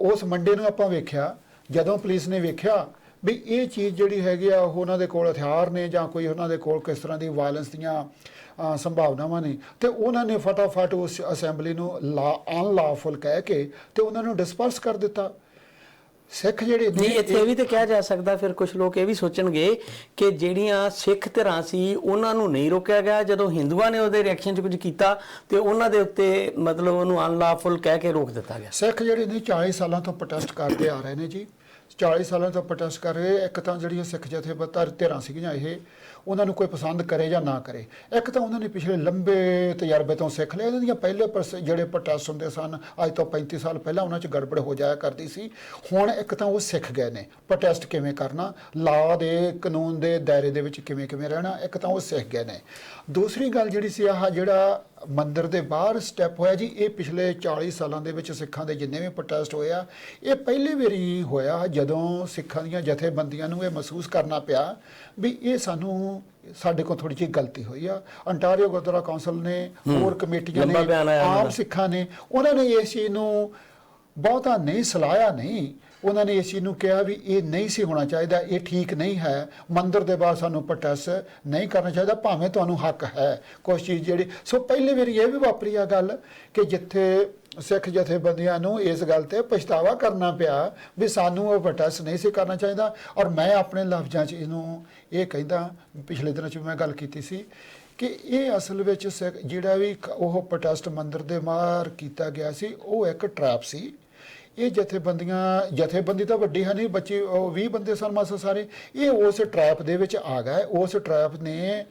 ਉਸ ਮੰਡੇ ਨੂੰ ਆਪਾਂ ਵੇਖਿਆ ਜਦੋਂ ਪੁਲਿਸ ਨੇ ਵੇਖਿਆ ਵੀ ਇਹ ਚੀਜ਼ ਜਿਹੜੀ ਹੈਗੀ ਆ ਉਹ ਉਹਨਾਂ ਦੇ ਕੋਲ ਹਥਿਆਰ ਨੇ ਜਾਂ ਕੋਈ ਉਹਨਾਂ ਦੇ ਕੋਲ ਕਿਸ ਤਰ੍ਹਾਂ ਦੀ ਵਾਇਲੈਂਸ ਦੀਆਂ ਸੰਭਾਵਨਾਵਾਂ ਨੇ। ਤੇ ਉਹਨਾਂ ਨੇ ਫਟਾਫਟ ਉਸ ਅਸੈਂਬਲੀ ਨੂੰ ਲਾ ਅਨਲਾਫੁਲ ਕਹਿ ਕੇ ਤੇ ਉਹਨਾਂ ਨੂੰ ਡਿਸਪਰਸ ਕਰ ਦਿੱਤਾ। ਸਿੱਖ ਜਿਹੜੇ ਨਹੀਂ ਇੱਥੇ ਵੀ ਤੇ ਕਿਹਾ ਜਾ ਸਕਦਾ ਫਿਰ ਕੁਝ ਲੋਕ ਇਹ ਵੀ ਸੋਚਣਗੇ ਕਿ ਜਿਹੜੀਆਂ ਸਿੱਖ ਧਿਰਾਂ ਸੀ ਉਹਨਾਂ ਨੂੰ ਨਹੀਂ ਰੋਕਿਆ ਗਿਆ। ਜਦੋਂ ਹਿੰਦੂਆਂ ਨੇ ਉਹਦੇ ਰਿਐਕਸ਼ਨ 'ਚ ਕੁਝ ਕੀਤਾ ਤੇ ਉਹਨਾਂ ਦੇ ਉੱਤੇ ਮਤਲਬ ਉਹਨੂੰ ਅਨਲਾਫੁਲ ਕਹਿ ਕੇ ਰੋਕ ਦਿੱਤਾ ਗਿਆ। ਸਿੱਖ ਜਿਹੜੇ ਨੇ 40 ਸਾਲਾਂ ਤੋਂ ਪ੍ਰੋਟੈਸਟ ਕਰਦੇ ਆ ਰਹੇ ਨੇ ਜੀ। 40 ਸਾਲਾਂ ਤੋਂ ਪ੍ਰੋਟੈਸਟ ਕਰ ਰਹੇ। ਇੱਕ ਤਾਂ ਜਿਹੜੀਆਂ ਸਿੱਖ ਜਥੇਬੰਦਾਰ ਧਿਰਾਂ ਸੀਗੀਆਂ ਇਹ ਉਹਨਾਂ ਨੂੰ ਕੋਈ ਪਸੰਦ ਕਰੇ ਜਾਂ ਨਾ ਕਰੇ। ਇੱਕ ਤਾਂ ਉਹਨਾਂ ਨੇ ਪਿਛਲੇ ਲੰਬੇ ਤਜਰਬੇ ਤੋਂ ਸਿੱਖ ਲਿਆ। ਇਹਨਾਂ ਦੀਆਂ ਪਹਿਲੇ ਪ੍ਰਸ- ਜਿਹੜੇ ਪ੍ਰੋਟੈਸਟ ਹੁੰਦੇ ਸਨ, ਅੱਜ ਤੋਂ 35 ਸਾਲ ਪਹਿਲਾਂ ਉਹਨਾਂ 'ਚ ਗੜਬੜ ਹੋ ਜਾਇਆ ਕਰਦੀ ਸੀ। ਹੁਣ ਇੱਕ ਤਾਂ ਉਹ ਸਿੱਖ ਗਏ ਨੇ। ਪ੍ਰੋਟੈਸਟ ਕਿਵੇਂ ਕਰਨਾ? ਲਾ ਦੇ, ਕਾਨੂੰਨ ਦੇ ਦਾਇਰੇ ਦੇ ਵਿੱਚ ਕਿਵੇਂ ਕਿਵੇਂ ਰਹਿਣਾ? ਇੱਕ ਤਾਂ ਉਹ ਸਿੱਖ ਗਏ ਨੇ। ਦੂਸਰੀ ਗੱਲ ਜਿਹੜੀ ਸੀ, ਆਹ ਜਿਹੜਾ ਮੰਦਿਰ ਦੇ ਬਾਹਰ ਸਟੈਪ ਹੋਇਆ ਜੀ, ਇਹ ਪਿਛਲੇ 40 ਸਾਲਾਂ ਦੇ ਵਿੱਚ ਸਿੱਖਾਂ ਦੇ ਜਿੰਨੇ ਵੀ ਪ੍ਰੋਟੈਸਟ ਹੋਏ ਆ, ਇਹ ਪਹਿਲੀ ਵਾਰੀ ਹੋਇਆ ਜਦੋਂ ਸਿੱਖਾਂ ਦੀਆਂ ਜਥੇਬੰਦੀਆਂ ਨੂੰ ਇਹ ਮਹਿਸੂਸ ਕਰਨਾ ਪਿਆ ਵੀ ਇਹ ਸਾਨੂੰ ਸਾਡੇ ਕੋਲ ਥੋੜੀ ਜਿਹੀ ਗਲਤੀ ਹੋਈ ਆ। ਅੰਟਾਰੀਓ ਗੁਰਦੁਆਰਾ ਕੌਂਸਲ ਨੇ ਹੋਰ ਕਮੇਟੀਆਂ ਨੇ ਦਾ। ਸਿੱਖਾਂ ਨੇ ਉਹਨਾਂ ਨੇ ਇਸ ਚੀਜ਼ ਨੂੰ ਬਹੁਤਾ ਨਹੀਂ ਸਲਾਹਿਆ ਨਹੀਂ। ਉਹਨਾਂ ਨੇ ਇਸ ਚੀਜ਼ ਨੂੰ ਕਿਹਾ ਵੀ ਇਹ ਨਹੀਂ ਸੀ ਹੋਣਾ ਚਾਹੀਦਾ ਇਹ ਠੀਕ ਨਹੀਂ ਹੈ। ਮੰਦਿਰ ਦੇ ਬਾਹਰ ਸਾਨੂੰ ਪ੍ਰੋਟੈਸਟ ਨਹੀਂ ਕਰਨਾ ਚਾਹੀਦਾ ਭਾਵੇਂ ਤੁਹਾਨੂੰ ਹੱਕ ਹੈ। ਕੁਛ ਚੀਜ਼ ਜਿਹੜੀ ਸੋ ਪਹਿਲੀ ਵਾਰੀ ਇਹ ਵੀ ਵਾਪਰੀ ਆ ਗੱਲ ਕਿ ਜਿੱਥੇ ਸਿੱਖ ਜਥੇਬੰਦੀਆਂ ਨੂੰ ਇਸ ਗੱਲ ਤੇ ਪਛਤਾਵਾ ਕਰਨਾ ਪਿਆ ਵੀ ਸਾਨੂੰ ਉਹ ਪ੍ਰੋਟੈਸਟ ਨਹੀਂ ਸੀ ਕਰਨਾ ਚਾਹੀਦਾ। ਔਰ ਮੈਂ ਆਪਣੇ ਲਫ਼ਜ਼ਾਂ 'ਚ ਇਹਨੂੰ ਇਹ ਕਹਿੰਦਾ, ਪਿਛਲੇ ਦਿਨਾਂ 'ਚ ਮੈਂ ਗੱਲ ਕੀਤੀ ਸੀ ਕਿ ਇਹ ਅਸਲ ਵਿੱਚ ਸਿੱਖ- ਜਿਹੜਾ ਵੀ ਉਹ ਪ੍ਰੋਟੈਸਟ ਮੰਦਰ ਦੇ ਬਾਹਰ ਕੀਤਾ ਗਿਆ ਸੀ, ਉਹ ਇੱਕ ਟ੍ਰੈਪ ਸੀ। ਇਹ ਜਥੇਬੰਦੀਆਂ, ਜਥੇਬੰਦੀ ਤਾਂ ਵੱਡੀ ਹੈ ਨਹੀਂ, ਬੱਚੇ ਉਹ 20 ਬੰਦੇ ਸਨ ਮਾਸਾ ਸਾਰੇ। ਇਹ ਉਸ ਟ੍ਰੈਪ ਦੇ ਵਿੱਚ ਆ ਗਏ। ਉਸ ਟ੍ਰੈਪ ਨੇ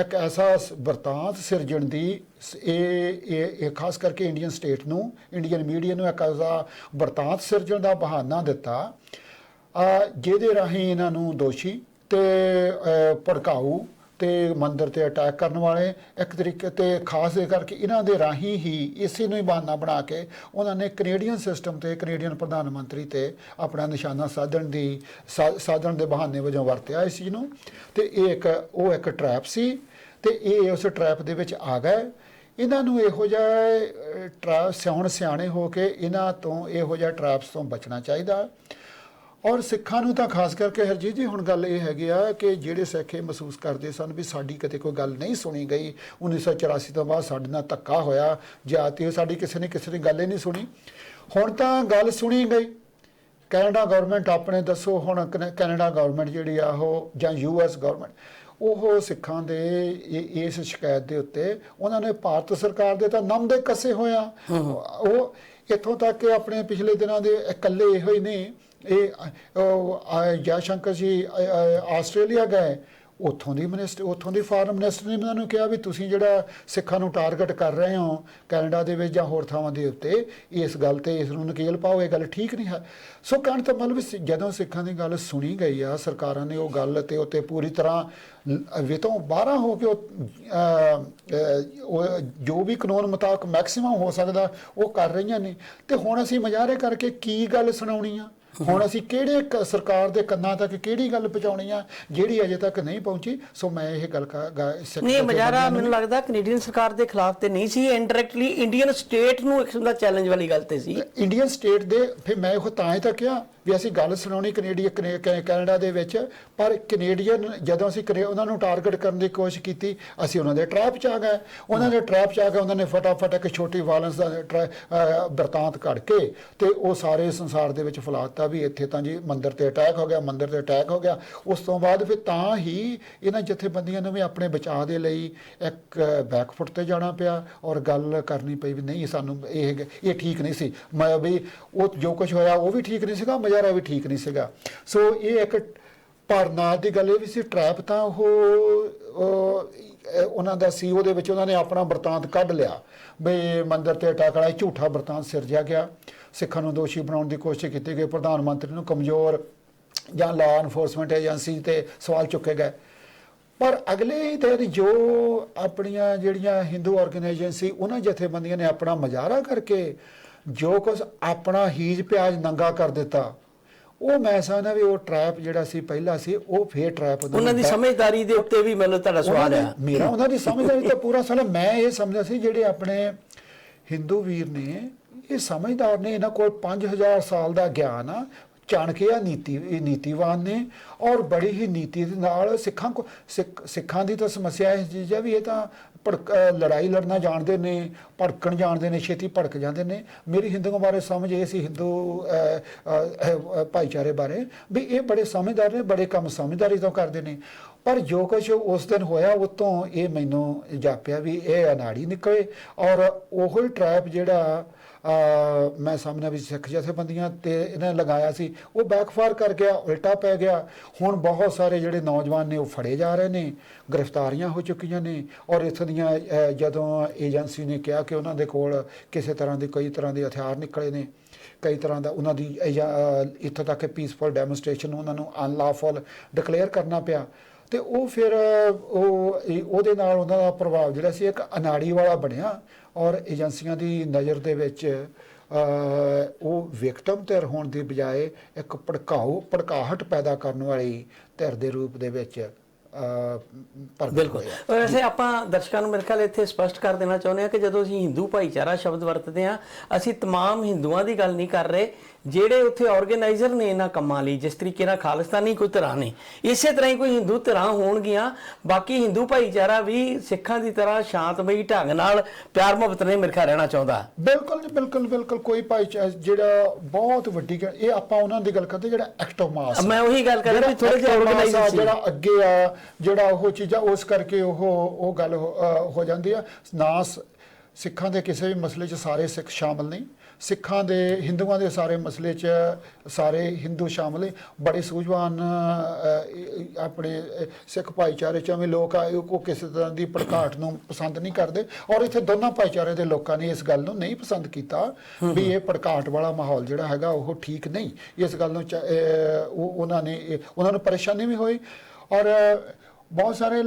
ਇੱਕ ਐਸਾ ਸ- ਵਰਤਾਂਤ ਸਿਰਜਣ ਦੀ ਸ- ਇਹ ਇਹ ਖਾਸ ਕਰਕੇ ਇੰਡੀਅਨ ਸਟੇਟ ਨੂੰ, ਇੰਡੀਅਨ ਮੀਡੀਆ ਨੂੰ ਇੱਕ ਐਸਾ ਵਰਤਾਂਤ ਸਿਰਜਣ ਦਾ ਬਹਾਨਾ ਦਿੱਤਾ। ਜਿਹਦੇ ਰਾਹੀਂ ਇਹਨਾਂ ਨੂੰ ਦੋਸ਼ੀ ਤੇ ਭੜਕਾਊ ਤੇ ਮੰਦਰ ਤੇ ਅਟੈਕ ਕਰਨ ਵਾਲੇ, ਇੱਕ ਤਰੀਕੇ ਤੇ ਖਾਸ ਇਹ ਕਰਕੇ ਇਹਨਾਂ ਦੇ ਰਾਹੀਂ ਹੀ ਇਸੇ ਨੂੰ ਹੀ ਬਹਾਨਾ ਬਣਾ ਕੇ ਉਹਨਾਂ ਨੇ ਕੈਨੇਡੀਅਨ ਸਿਸਟਮ ਤੇ ਕੈਨੇਡੀਅਨ ਪ੍ਰਧਾਨ ਮੰਤਰੀ ਤੇ ਆਪਣਾ ਨਿਸ਼ਾਨਾ ਸਾਧਣ ਦੀ, ਸਾ- ਸਾਧਣ ਦੇ ਬਹਾਨੇ ਵਜੋਂ ਵਰਤਿਆ ਇਸ ਚੀਜ਼ ਨੂੰ। ਤੇ ਇਹ ਇੱਕ, ਉਹ ਇੱਕ ਟ੍ਰੈਪ ਸੀ ਤੇ ਇਹ ਉਸ ਟ੍ਰੈਪ ਦੇ ਵਿੱਚ ਆ ਗਏ। ਇਹਨਾਂ ਨੂੰ ਇਹੋ ਜਿਹਾ ਟ੍ਰੈਪ ਸਿਆਣ ਸਿਆਣੇ ਹੋ ਕੇ ਇਹਨਾਂ ਤੋਂ ਇਹੋ ਜਿਹਾ ਟ੍ਰੈਪਸ ਤੋਂ ਬਚਣਾ ਚਾਹੀਦਾ। ਔਰ ਸਿੱਖਾਂ ਨੂੰ ਤਾਂ ਖਾਸ ਕਰਕੇ ਹਰਜੀਤ ਜੀ ਹੁਣ ਗੱਲ ਇਹ ਹੈਗੀ ਆ ਕਿ ਜਿਹੜੇ ਸਿੱਖ ਮਹਿਸੂਸ ਕਰਦੇ ਸਨ ਵੀ ਸਾਡੀ ਕਦੇ ਕੋਈ ਗੱਲ ਨਹੀਂ ਸੁਣੀ ਗਈ 1984 ਤੋਂ ਬਾਅਦ ਸਾਡੇ ਨਾਲ ਧੱਕਾ ਹੋਇਆ ਜਾਤੀ ਸਾਡੀ ਕਿਸੇ ਨੇ ਕਿਸੇ ਦੀ ਗੱਲ ਹੀ ਨਹੀਂ ਸੁਣੀ। ਹੁਣ ਤਾਂ ਗੱਲ ਸੁਣੀ ਗਈ। ਕੈਨੇਡਾ ਗਵਰਨਮੈਂਟ ਆਪਣੇ ਦੱਸੋ ਹੁਣ ਕੈਨੇ- ਕੈਨੇਡਾ ਗਵਰਨਮੈਂਟ ਜਿਹੜੀ ਆ ਉਹ ਜਾਂ ਯੂਐਸ ਗਵਰਨਮੈਂਟ ਉਹ ਸਿੱਖਾਂ ਦੇ ਇਸ ਸ਼ਿਕਾਇਤ ਦੇ ਉੱਤੇ ਉਹਨਾਂ ਨੇ ਭਾਰਤ ਸਰਕਾਰ ਦੇ ਤਾਂ ਨਾਮ ਦੇ ਕੱਸੇ ਹੋਇਆ ਉਹ ਇੱਥੋਂ ਤੱਕ ਕਿ ਆਪਣੇ ਪਿਛਲੇ ਦਿਨਾਂ ਦੇ ਇਕੱਲੇ ਇਹੋ ਹੀ ਨਹੀਂ ਇਹ ਜੈ ਸ਼ੰਕਰ ਜੀ ਆਸਟ੍ਰੇਲੀਆ ਗਏ, ਉੱਥੋਂ ਦੀ ਮਿਨਿਸਟਰ ਉੱਥੋਂ ਦੀ ਫਾਰਮ ਮਿਨਿਸਟਰ ਨੇ ਉਹਨਾਂ ਨੂੰ ਕਿਹਾ ਵੀ ਤੁਸੀਂ ਜਿਹੜਾ ਸਿੱਖਾਂ ਨੂੰ ਟਾਰਗੇਟ ਕਰ ਰਹੇ ਹੋ ਕੈਨੇਡਾ ਦੇ ਵਿੱਚ ਜਾਂ ਹੋਰ ਥਾਵਾਂ ਦੇ ਉੱਤੇ, ਇਸ ਗੱਲ ਤੇ ਇਸ ਨੂੰ ਨਕੇਲ ਪਾਓ, ਇਹ ਗੱਲ ਠੀਕ ਨਹੀਂ ਹੈ। ਸੋ ਕਹਿਣ ਤੋਂ ਮਤਲਬ ਸਿ- ਜਦੋਂ ਸਿੱਖਾਂ ਦੀ ਗੱਲ ਸੁਣੀ ਗਈ ਆ, ਸਰਕਾਰਾਂ ਨੇ ਉਹ ਗੱਲ ਤੇ ਉੱਤੇ ਪੂਰੀ ਤਰ੍ਹਾਂ ਲ- ਵਿਤੋਂ ਬਾਹਰਾਂ ਹੋ ਕੇ ਉਹ ਜੋ ਵੀ ਕਾਨੂੰਨ ਮੁਤਾਬਕ ਮੈਕਸਿਮਮ ਹੋ ਸਕਦਾ, ਉਹ ਕਰ ਰਹੀਆਂ ਨੇ। ਤੇ ਹੁਣ ਅਸੀਂ ਮਜ਼ਾਰੇ ਕਰਕੇ ਕੀ ਗੱਲ ਸੁਣਾਉਣੀ ਆ? ਹੁਣ ਅਸੀਂ ਕਿਹੜੇ ਸਰਕਾਰ ਦੇ ਕੰਨਾਂ ਤੱਕ ਕਿਹੜੀ ਗੱਲ ਪਹੁੰਚਾਉਣੀ ਆ ਜਿਹੜੀ ਅਜੇ ਤੱਕ ਨਹੀਂ ਪਹੁੰਚੀ ਸੋ ਮੈਂ ਇਹ ਗੱਲ ਨਹੀਂ ਮਜ਼ਾਰਾ ਮੈਨੂੰ ਲੱਗਦਾ ਕੈਨੇਡੀਅਨ ਸਰਕਾਰ ਦੇ ਖਿਲਾਫ ਤੇ ਨਹੀਂ ਸੀ ਇਨਡਾਇਰੈਕਟਲੀ ਇੰਡੀਅਨ ਸਟੇਟ ਨੂੰ ਇੱਕ ਦਾ ਚੈਲੰਜ ਵਾਲੀ ਗੱਲ ਤੇ ਸੀ। ਇੰਡੀਅਨ ਸਟੇਟ ਦੇ ਫਿਰ ਮੈਂ ਉਹ ਤਾਂ ਹੀ ਤਾਂ ਕਿਹਾ ਵੀ ਅਸੀਂ ਗੱਲ ਸੁਣਾਉਣੀ ਕੈਨੇਡੀਆ ਕਨੇ- ਕੈ- ਕੈਨੇਡਾ ਦੇ ਵਿੱਚ, ਪਰ ਕੈਨੇਡੀਅਨ ਜਦੋਂ ਅਸੀਂ ਕਨੇ- ਉਹਨਾਂ ਨੂੰ ਟਾਰਗੇਟ ਕਰਨ ਦੀ ਕੋਸ਼ਿਸ਼ ਕੀਤੀ, ਅਸੀਂ ਉਹਨਾਂ ਦੇ ਟ੍ਰੈਪ 'ਚ ਆ ਗਏ। ਉਹਨਾਂ ਦੇ ਟ੍ਰੈਪ 'ਚ ਆ ਕੇ ਉਹਨਾਂ ਨੇ ਫਟਾਫਟ ਇੱਕ ਛੋਟੀ ਵਾਇਲੈਂਸ ਦਾ ਟਰੈ- ਬਰਤਾਂਤ ਕੱਢ ਕੇ ਤੇ ਉਹ ਸਾਰੇ ਸੰਸਾਰ ਦੇ ਵਿੱਚ ਫੈਲਾਤਾ ਵੀ ਇੱਥੇ ਤਾਂ ਜੀ ਮੰਦਿਰ ਤੇ ਅਟੈਕ ਹੋ ਗਿਆ, ਮੰਦਿਰ ਤੇ ਅਟੈਕ ਹੋ ਗਿਆ। ਉਸ ਤੋਂ ਬਾਅਦ ਫਿਰ ਤਾਂ ਹੀ ਇਹਨਾਂ ਜਥੇਬੰਦੀਆਂ ਨੂੰ ਵੀ ਆਪਣੇ ਬਚਾਅ ਦੇ ਲਈ ਇੱਕ ਬੈਕਫੁੱਟ ਤੇ ਜਾਣਾ ਪਿਆ ਔਰ ਗੱਲ ਕਰਨੀ ਪਈ ਵੀ ਨਹੀਂ, ਸਾਨੂੰ ਇਹ ਇਹ ਠੀਕ ਨਹੀਂ ਸੀ। ਮੈਂ ਵੀ ਉਹ ਜੋ ਕੁਝ ਹੋਇਆ, ਉਹ ਵੀ ਠੀਕ ਨਹੀਂ ਸੀਗਾ। ਮਜ਼ਾਰਾ ਵੀ ਠੀਕ ਨਹੀਂ ਸੀਗਾ। ਸੋ ਇਹ ਇੱਕ ਪਰ ਨਾਲ ਦੀ ਗੱਲ ਇਹ ਵੀ ਸੀ ਟ੍ਰੈਪ ਤਾਂ ਉਹ ਉਹਨਾਂ ਦਾ ਸੀ, ਉਹਦੇ ਵਿੱਚ ਉਹਨਾਂ ਨੇ ਆਪਣਾ ਵਰਤਾਂਤ ਕੱਢ ਲਿਆ। ਵੀ ਮੰਦਰ ਤੇ ਅਟੈਕ ਵਾਲਾ ਝੂਠਾ ਵਰਤਾਂਤ ਸਿਰਜਿਆ ਗਿਆ। ਸਿੱਖਾਂ ਨੂੰ ਦੋਸ਼ੀ ਬਣਾਉਣ ਦੀ ਕੋਸ਼ਿਸ਼ ਕੀਤੀ ਗਈ। ਪ੍ਰਧਾਨ ਮੰਤਰੀ ਨੂੰ ਕਮਜ਼ੋਰ ਜਾਂ ਲਾਅ ਐਨਫੋਰਸਮੈਂਟ ਏਜੰਸੀ ਤੇ ਸਵਾਲ ਚੁੱਕੇ ਗਏ। ਪਰ ਅਗਲੇ ਦਿਨ ਜੋ ਆਪਣੀਆਂ ਜਿਹੜੀਆਂ ਹਿੰਦੂ ਆਰਗੇਨਾਈਜੇਸ਼ਨ ਸੀ, ਉਹਨਾਂ ਜਥੇਬੰਦੀਆਂ ਨੇ ਆਪਣਾ ਮਜ਼ਾਰਾ ਕਰਕੇ ਜੋ ਕੁਝ ਆਪਣਾ ਹੀਜ ਪਿਆਜ ਨੰਗਾ ਕਰ ਦਿੱਤਾ ਉਹ ਮੈਂ ਸਮਝਦਾ ਵੀ ਉਹ ਟ੍ਰੈਪ ਜਿਹੜਾ ਸੀ ਪਹਿਲਾ ਸੀ ਉਹ ਫੇਰ ਟ੍ਰੈਪ ਉਹਨਾਂ ਦੀ ਸਮਝਦਾਰੀ ਦੇ ਉੱਤੇ ਵੀ ਮੈਨੂੰ ਤੁਹਾਡਾ ਸਵਾਲ ਹੈ। ਮੇਰਾ ਉਹਨਾਂ ਦੀ ਸਮਝਦਾਰੀ ਤਾਂ ਪੂਰਾ ਸਾਲ ਮੈਂ ਇਹ ਸਮਝਦਾ ਸੀ ਜਿਹੜੇ ਆਪਣੇ ਹਿੰਦੂ ਵੀਰ ਨੇ ਇਹ ਸਮਝਦਾਰ ਨੇ ਇਹਨਾਂ ਕੋਲ 5000 ਸਾਲ ਦਾ ਗਿਆਨ ਆ ਚਾਣਕਿਆ ਨੀਤੀ ਇਹ ਨੀਤੀਵਾਨ ਨੇ ਔਰ ਬੜੀ ਹੀ ਨੀਤੀ ਦੇ ਨਾਲ ਸਿੱਖਾਂ ਕੋ ਸਿੱਖ- ਦੀ ਤਾਂ ਸਮੱਸਿਆ ਇਹ ਚੀਜ਼ ਹੈ ਵੀ ਇਹ ਤਾਂ ਭੜਕ ਲੜਾਈ ਲੜਨਾ ਜਾਣਦੇ ਨੇ, ਭੜਕਣ ਜਾਣਦੇ ਨੇ, ਛੇਤੀ ਭੜਕ ਜਾਂਦੇ ਨੇ। ਮੇਰੀ ਹਿੰਦੂਆਂ ਬਾਰੇ ਸਮਝ ਇਹ ਸੀ, ਹਿੰਦੂ ਭਾਈਚਾਰੇ ਬਾਰੇ, ਵੀ ਇਹ ਬੜੇ ਸਮਝਦਾਰ ਨੇ, ਬੜੇ ਕੰਮ ਸਮਝਦਾਰੀ ਤੋਂ ਕਰਦੇ ਨੇ। ਪਰ ਜੋ ਕੁਝ ਉਸ ਦਿਨ ਹੋਇਆ ਉਹ ਤੋਂ ਇਹ ਮੈਨੂੰ ਜਾਪਿਆ ਵੀ ਇਹ ਅਨਾੜੀ ਨਿਕਲੇ ਔਰ ਉਹੀ ਟ੍ਰੈਪ ਜਿਹੜਾ ਮੈਂ ਸਾਹਮਣੇ ਵੀ ਸਿੱਖ ਜਥੇਬੰਦੀਆਂ ਤੇ ਇਹਨਾਂ ਲਗਾਇਆ ਸੀ, ਉਹ ਬੈਕਫਾਇਰ ਕਰ ਗਿਆ, ਉਲਟਾ ਪੈ ਗਿਆ। ਹੁਣ ਬਹੁਤ ਸਾਰੇ ਜਿਹੜੇ ਨੌਜਵਾਨ ਨੇ ਉਹ ਫੜੇ ਜਾ ਰਹੇ ਨੇ, ਗ੍ਰਿਫਤਾਰੀਆਂ ਹੋ ਚੁੱਕੀਆਂ ਨੇ ਔਰ ਇੱਥੋਂ ਦੀਆਂ ਜਦੋਂ ਏਜੰਸੀ ਨੇ ਕਿਹਾ ਕਿ ਉਹਨਾਂ ਦੇ ਕੋਲ ਕਿਸੇ ਤਰ੍ਹਾਂ ਦੇ ਕਈ ਤਰ੍ਹਾਂ ਦੇ ਹਥਿਆਰ ਨਿਕਲੇ ਨੇ, ਕਈ ਤਰ੍ਹਾਂ ਦਾ ਉਹਨਾਂ ਦੀ ਇਹ- ਇੱਥੋਂ ਤੱਕ ਕਿ ਪੀਸਫੁਲ ਡੈਮੋਨਸਟ੍ਰੇਸ਼ਨ ਉਹਨਾਂ ਨੂੰ ਅਨਲਾਫੁਲ ਡਿਕਲੇਅਰ ਕਰਨਾ ਪਿਆ। ਤੇ ਉਹ ਫਿਰ ਉਹ ਇਹ- ਉਹਦੇ ਨਾਲ ਉਹਨਾਂ ਦਾ ਪ੍ਰਭਾਵ ਜਿਹੜਾ ਸੀ ਇੱਕ ਅਨਾੜੀ ਵਾਲਾ ਬਣਿਆ ਔਰ ਏਜੰਸੀਆਂ ਦੀ ਨਜ਼ਰ ਦੇ ਵਿੱਚ ਅ, ਉਹ ਵਿਕਟਮ ਧਿਰ ਹੋਣ ਦੀ ਬਜਾਏ ਇੱਕ ਭੜਕਾਊ ਭੜਕਾਹਟ ਪੈਦਾ ਕਰਨ ਵਾਲੀ ਧਿਰ ਦੇ ਰੂਪ ਦੇ ਵਿੱਚ ਅ, ਪ੍ਰਗਟ ਬਿਲਕੁਲ ਹੋਇਆ ਵੈਸੇ ਆਪਾਂ ਦਰਸ਼ਕਾਂ ਨੂੰ ਮੇਰੇ ਖਿਆਲ ਇੱਥੇ ਸਪਸ਼ਟ ਕਰ ਦੇਣਾ ਚਾਹੁੰਦੇ ਹਾਂ ਕਿ ਜਦੋਂ ਅਸੀਂ ਹਿੰਦੂ ਭਾਈਚਾਰਾ ਸ਼ਬਦ ਵਰਤਦੇ ਹਾਂ ਅਸੀਂ तमाम ਹਿੰਦੂਆਂ ਦੀ ਗੱਲ ਨਹੀਂ ਕਰ ਰਹੇ ਜਿਹੜੇ ਉੱਥੇ ਆਰਗੇਨਾਈਜ਼ਰ ਨੇ ਇਹਨਾਂ ਕੰਮਾਂ ਲਈ ਜਿਸ ਤਰੀਕੇ ਨਾਲ ਖਾਲਿਸਤਾਨੀ ਕੋਈ ਧਿਰਾਂ ਨੇ। ਇਸੇ ਤਰ੍ਹਾਂ ਹੀ ਕੋਈ ਹਿੰਦੂ ਧਿਰਾਂ ਹੋਣਗੀਆਂ ਬਾਕੀ ਹਿੰਦੂ ਭਾਈਚਾਰਾ ਵੀ ਸਿੱਖਾਂ ਦੀ ਤਰ੍ਹਾਂ ਸ਼ਾਂਤਮਈ ਢੰਗ ਨਾਲ ਪਿਆਰ ਮੁਹੱਬਤ ਨਾਲ ਮੇਰੇ ਖਿਆਲ ਰਹਿਣਾ ਚਾਹੁੰਦਾ। ਬਿਲਕੁਲ ਜੀ ਬਿਲਕੁਲ ਬਿਲਕੁਲ। ਕੋਈ ਭਾਈਚਾਰਾ ਜਿਹੜਾ ਬਹੁਤ ਵੱਡੀ ਗੱਲ ਇਹ ਆਪਾਂ ਉਹਨਾਂ ਦੀ ਗੱਲ ਕਰਦੇ ਜਿਹੜਾ ਐਕਟ ਆਫ ਮਾਸ ਮੈਂ ਉਹੀ ਗੱਲ ਕਰ ਰਿਹਾ ਵੀ ਥੋੜੇ ਜਿਹਾ ਆਰਗੇਨਾਈਜ਼ ਆਰਗੇਨਾਈਜ਼ ਜਿਹੜਾ ਅੱਗੇ ਆ ਜਿਹੜਾ ਉਹ ਚੀਜ਼ਾਂ ਉਸ ਕਰਕੇ ਉਹ ਉਹ ਗੱਲ ਹੋ ਜਾਂਦੀ ਆ। ਨਾ ਸਿੱਖਾਂ ਦੇ ਕਿਸੇ ਵੀ ਮਸਲੇ 'ਚ ਸਾਰੇ ਸਿੱਖ ਸ਼ਾਮਲ ਨਹੀਂ ਸਿੱਖਾਂ ਦੇ ਹਿੰਦੂਆਂ ਦੇ ਸਾਰੇ ਮਸਲੇ 'ਚ ਸਾਰੇ ਹਿੰਦੂ ਸ਼ਾਮਲ ਨੇ। ਬੜੇ ਸੂਝਵਾਨ ਆਪਣੇ ਸਿੱਖ ਭਾਈਚਾਰੇ 'ਚੋਂ ਵੀ ਲੋਕ ਆ ਉਹ ਕਿਸੇ ਤਰ੍ਹਾਂ ਦੀ ਭੜਕਾਟ ਨੂੰ ਪਸੰਦ ਨਹੀਂ ਕਰਦੇ। ਔਰ ਇੱਥੇ ਦੋਨਾਂ ਭਾਈਚਾਰੇ ਦੇ ਲੋਕਾਂ ਨੇ ਇਸ ਗੱਲ ਨੂੰ ਨਹੀਂ ਪਸੰਦ ਕੀਤਾ ਵੀ ਇਹ ਭੜਕਾਟ ਵਾਲਾ ਮਾਹੌਲ ਜਿਹੜਾ ਹੈਗਾ ਉਹ ਠੀਕ ਨਹੀਂ। ਇਸ ਗੱਲ ਨੂੰ ਉਹਨਾਂ ਨੇ ਉਹਨਾਂ ਨੂੰ ਪਰੇਸ਼ਾਨੀ ਵੀ ਹੋਈ। ਔਰ ਬਹੁਤ ਸਾਰੇ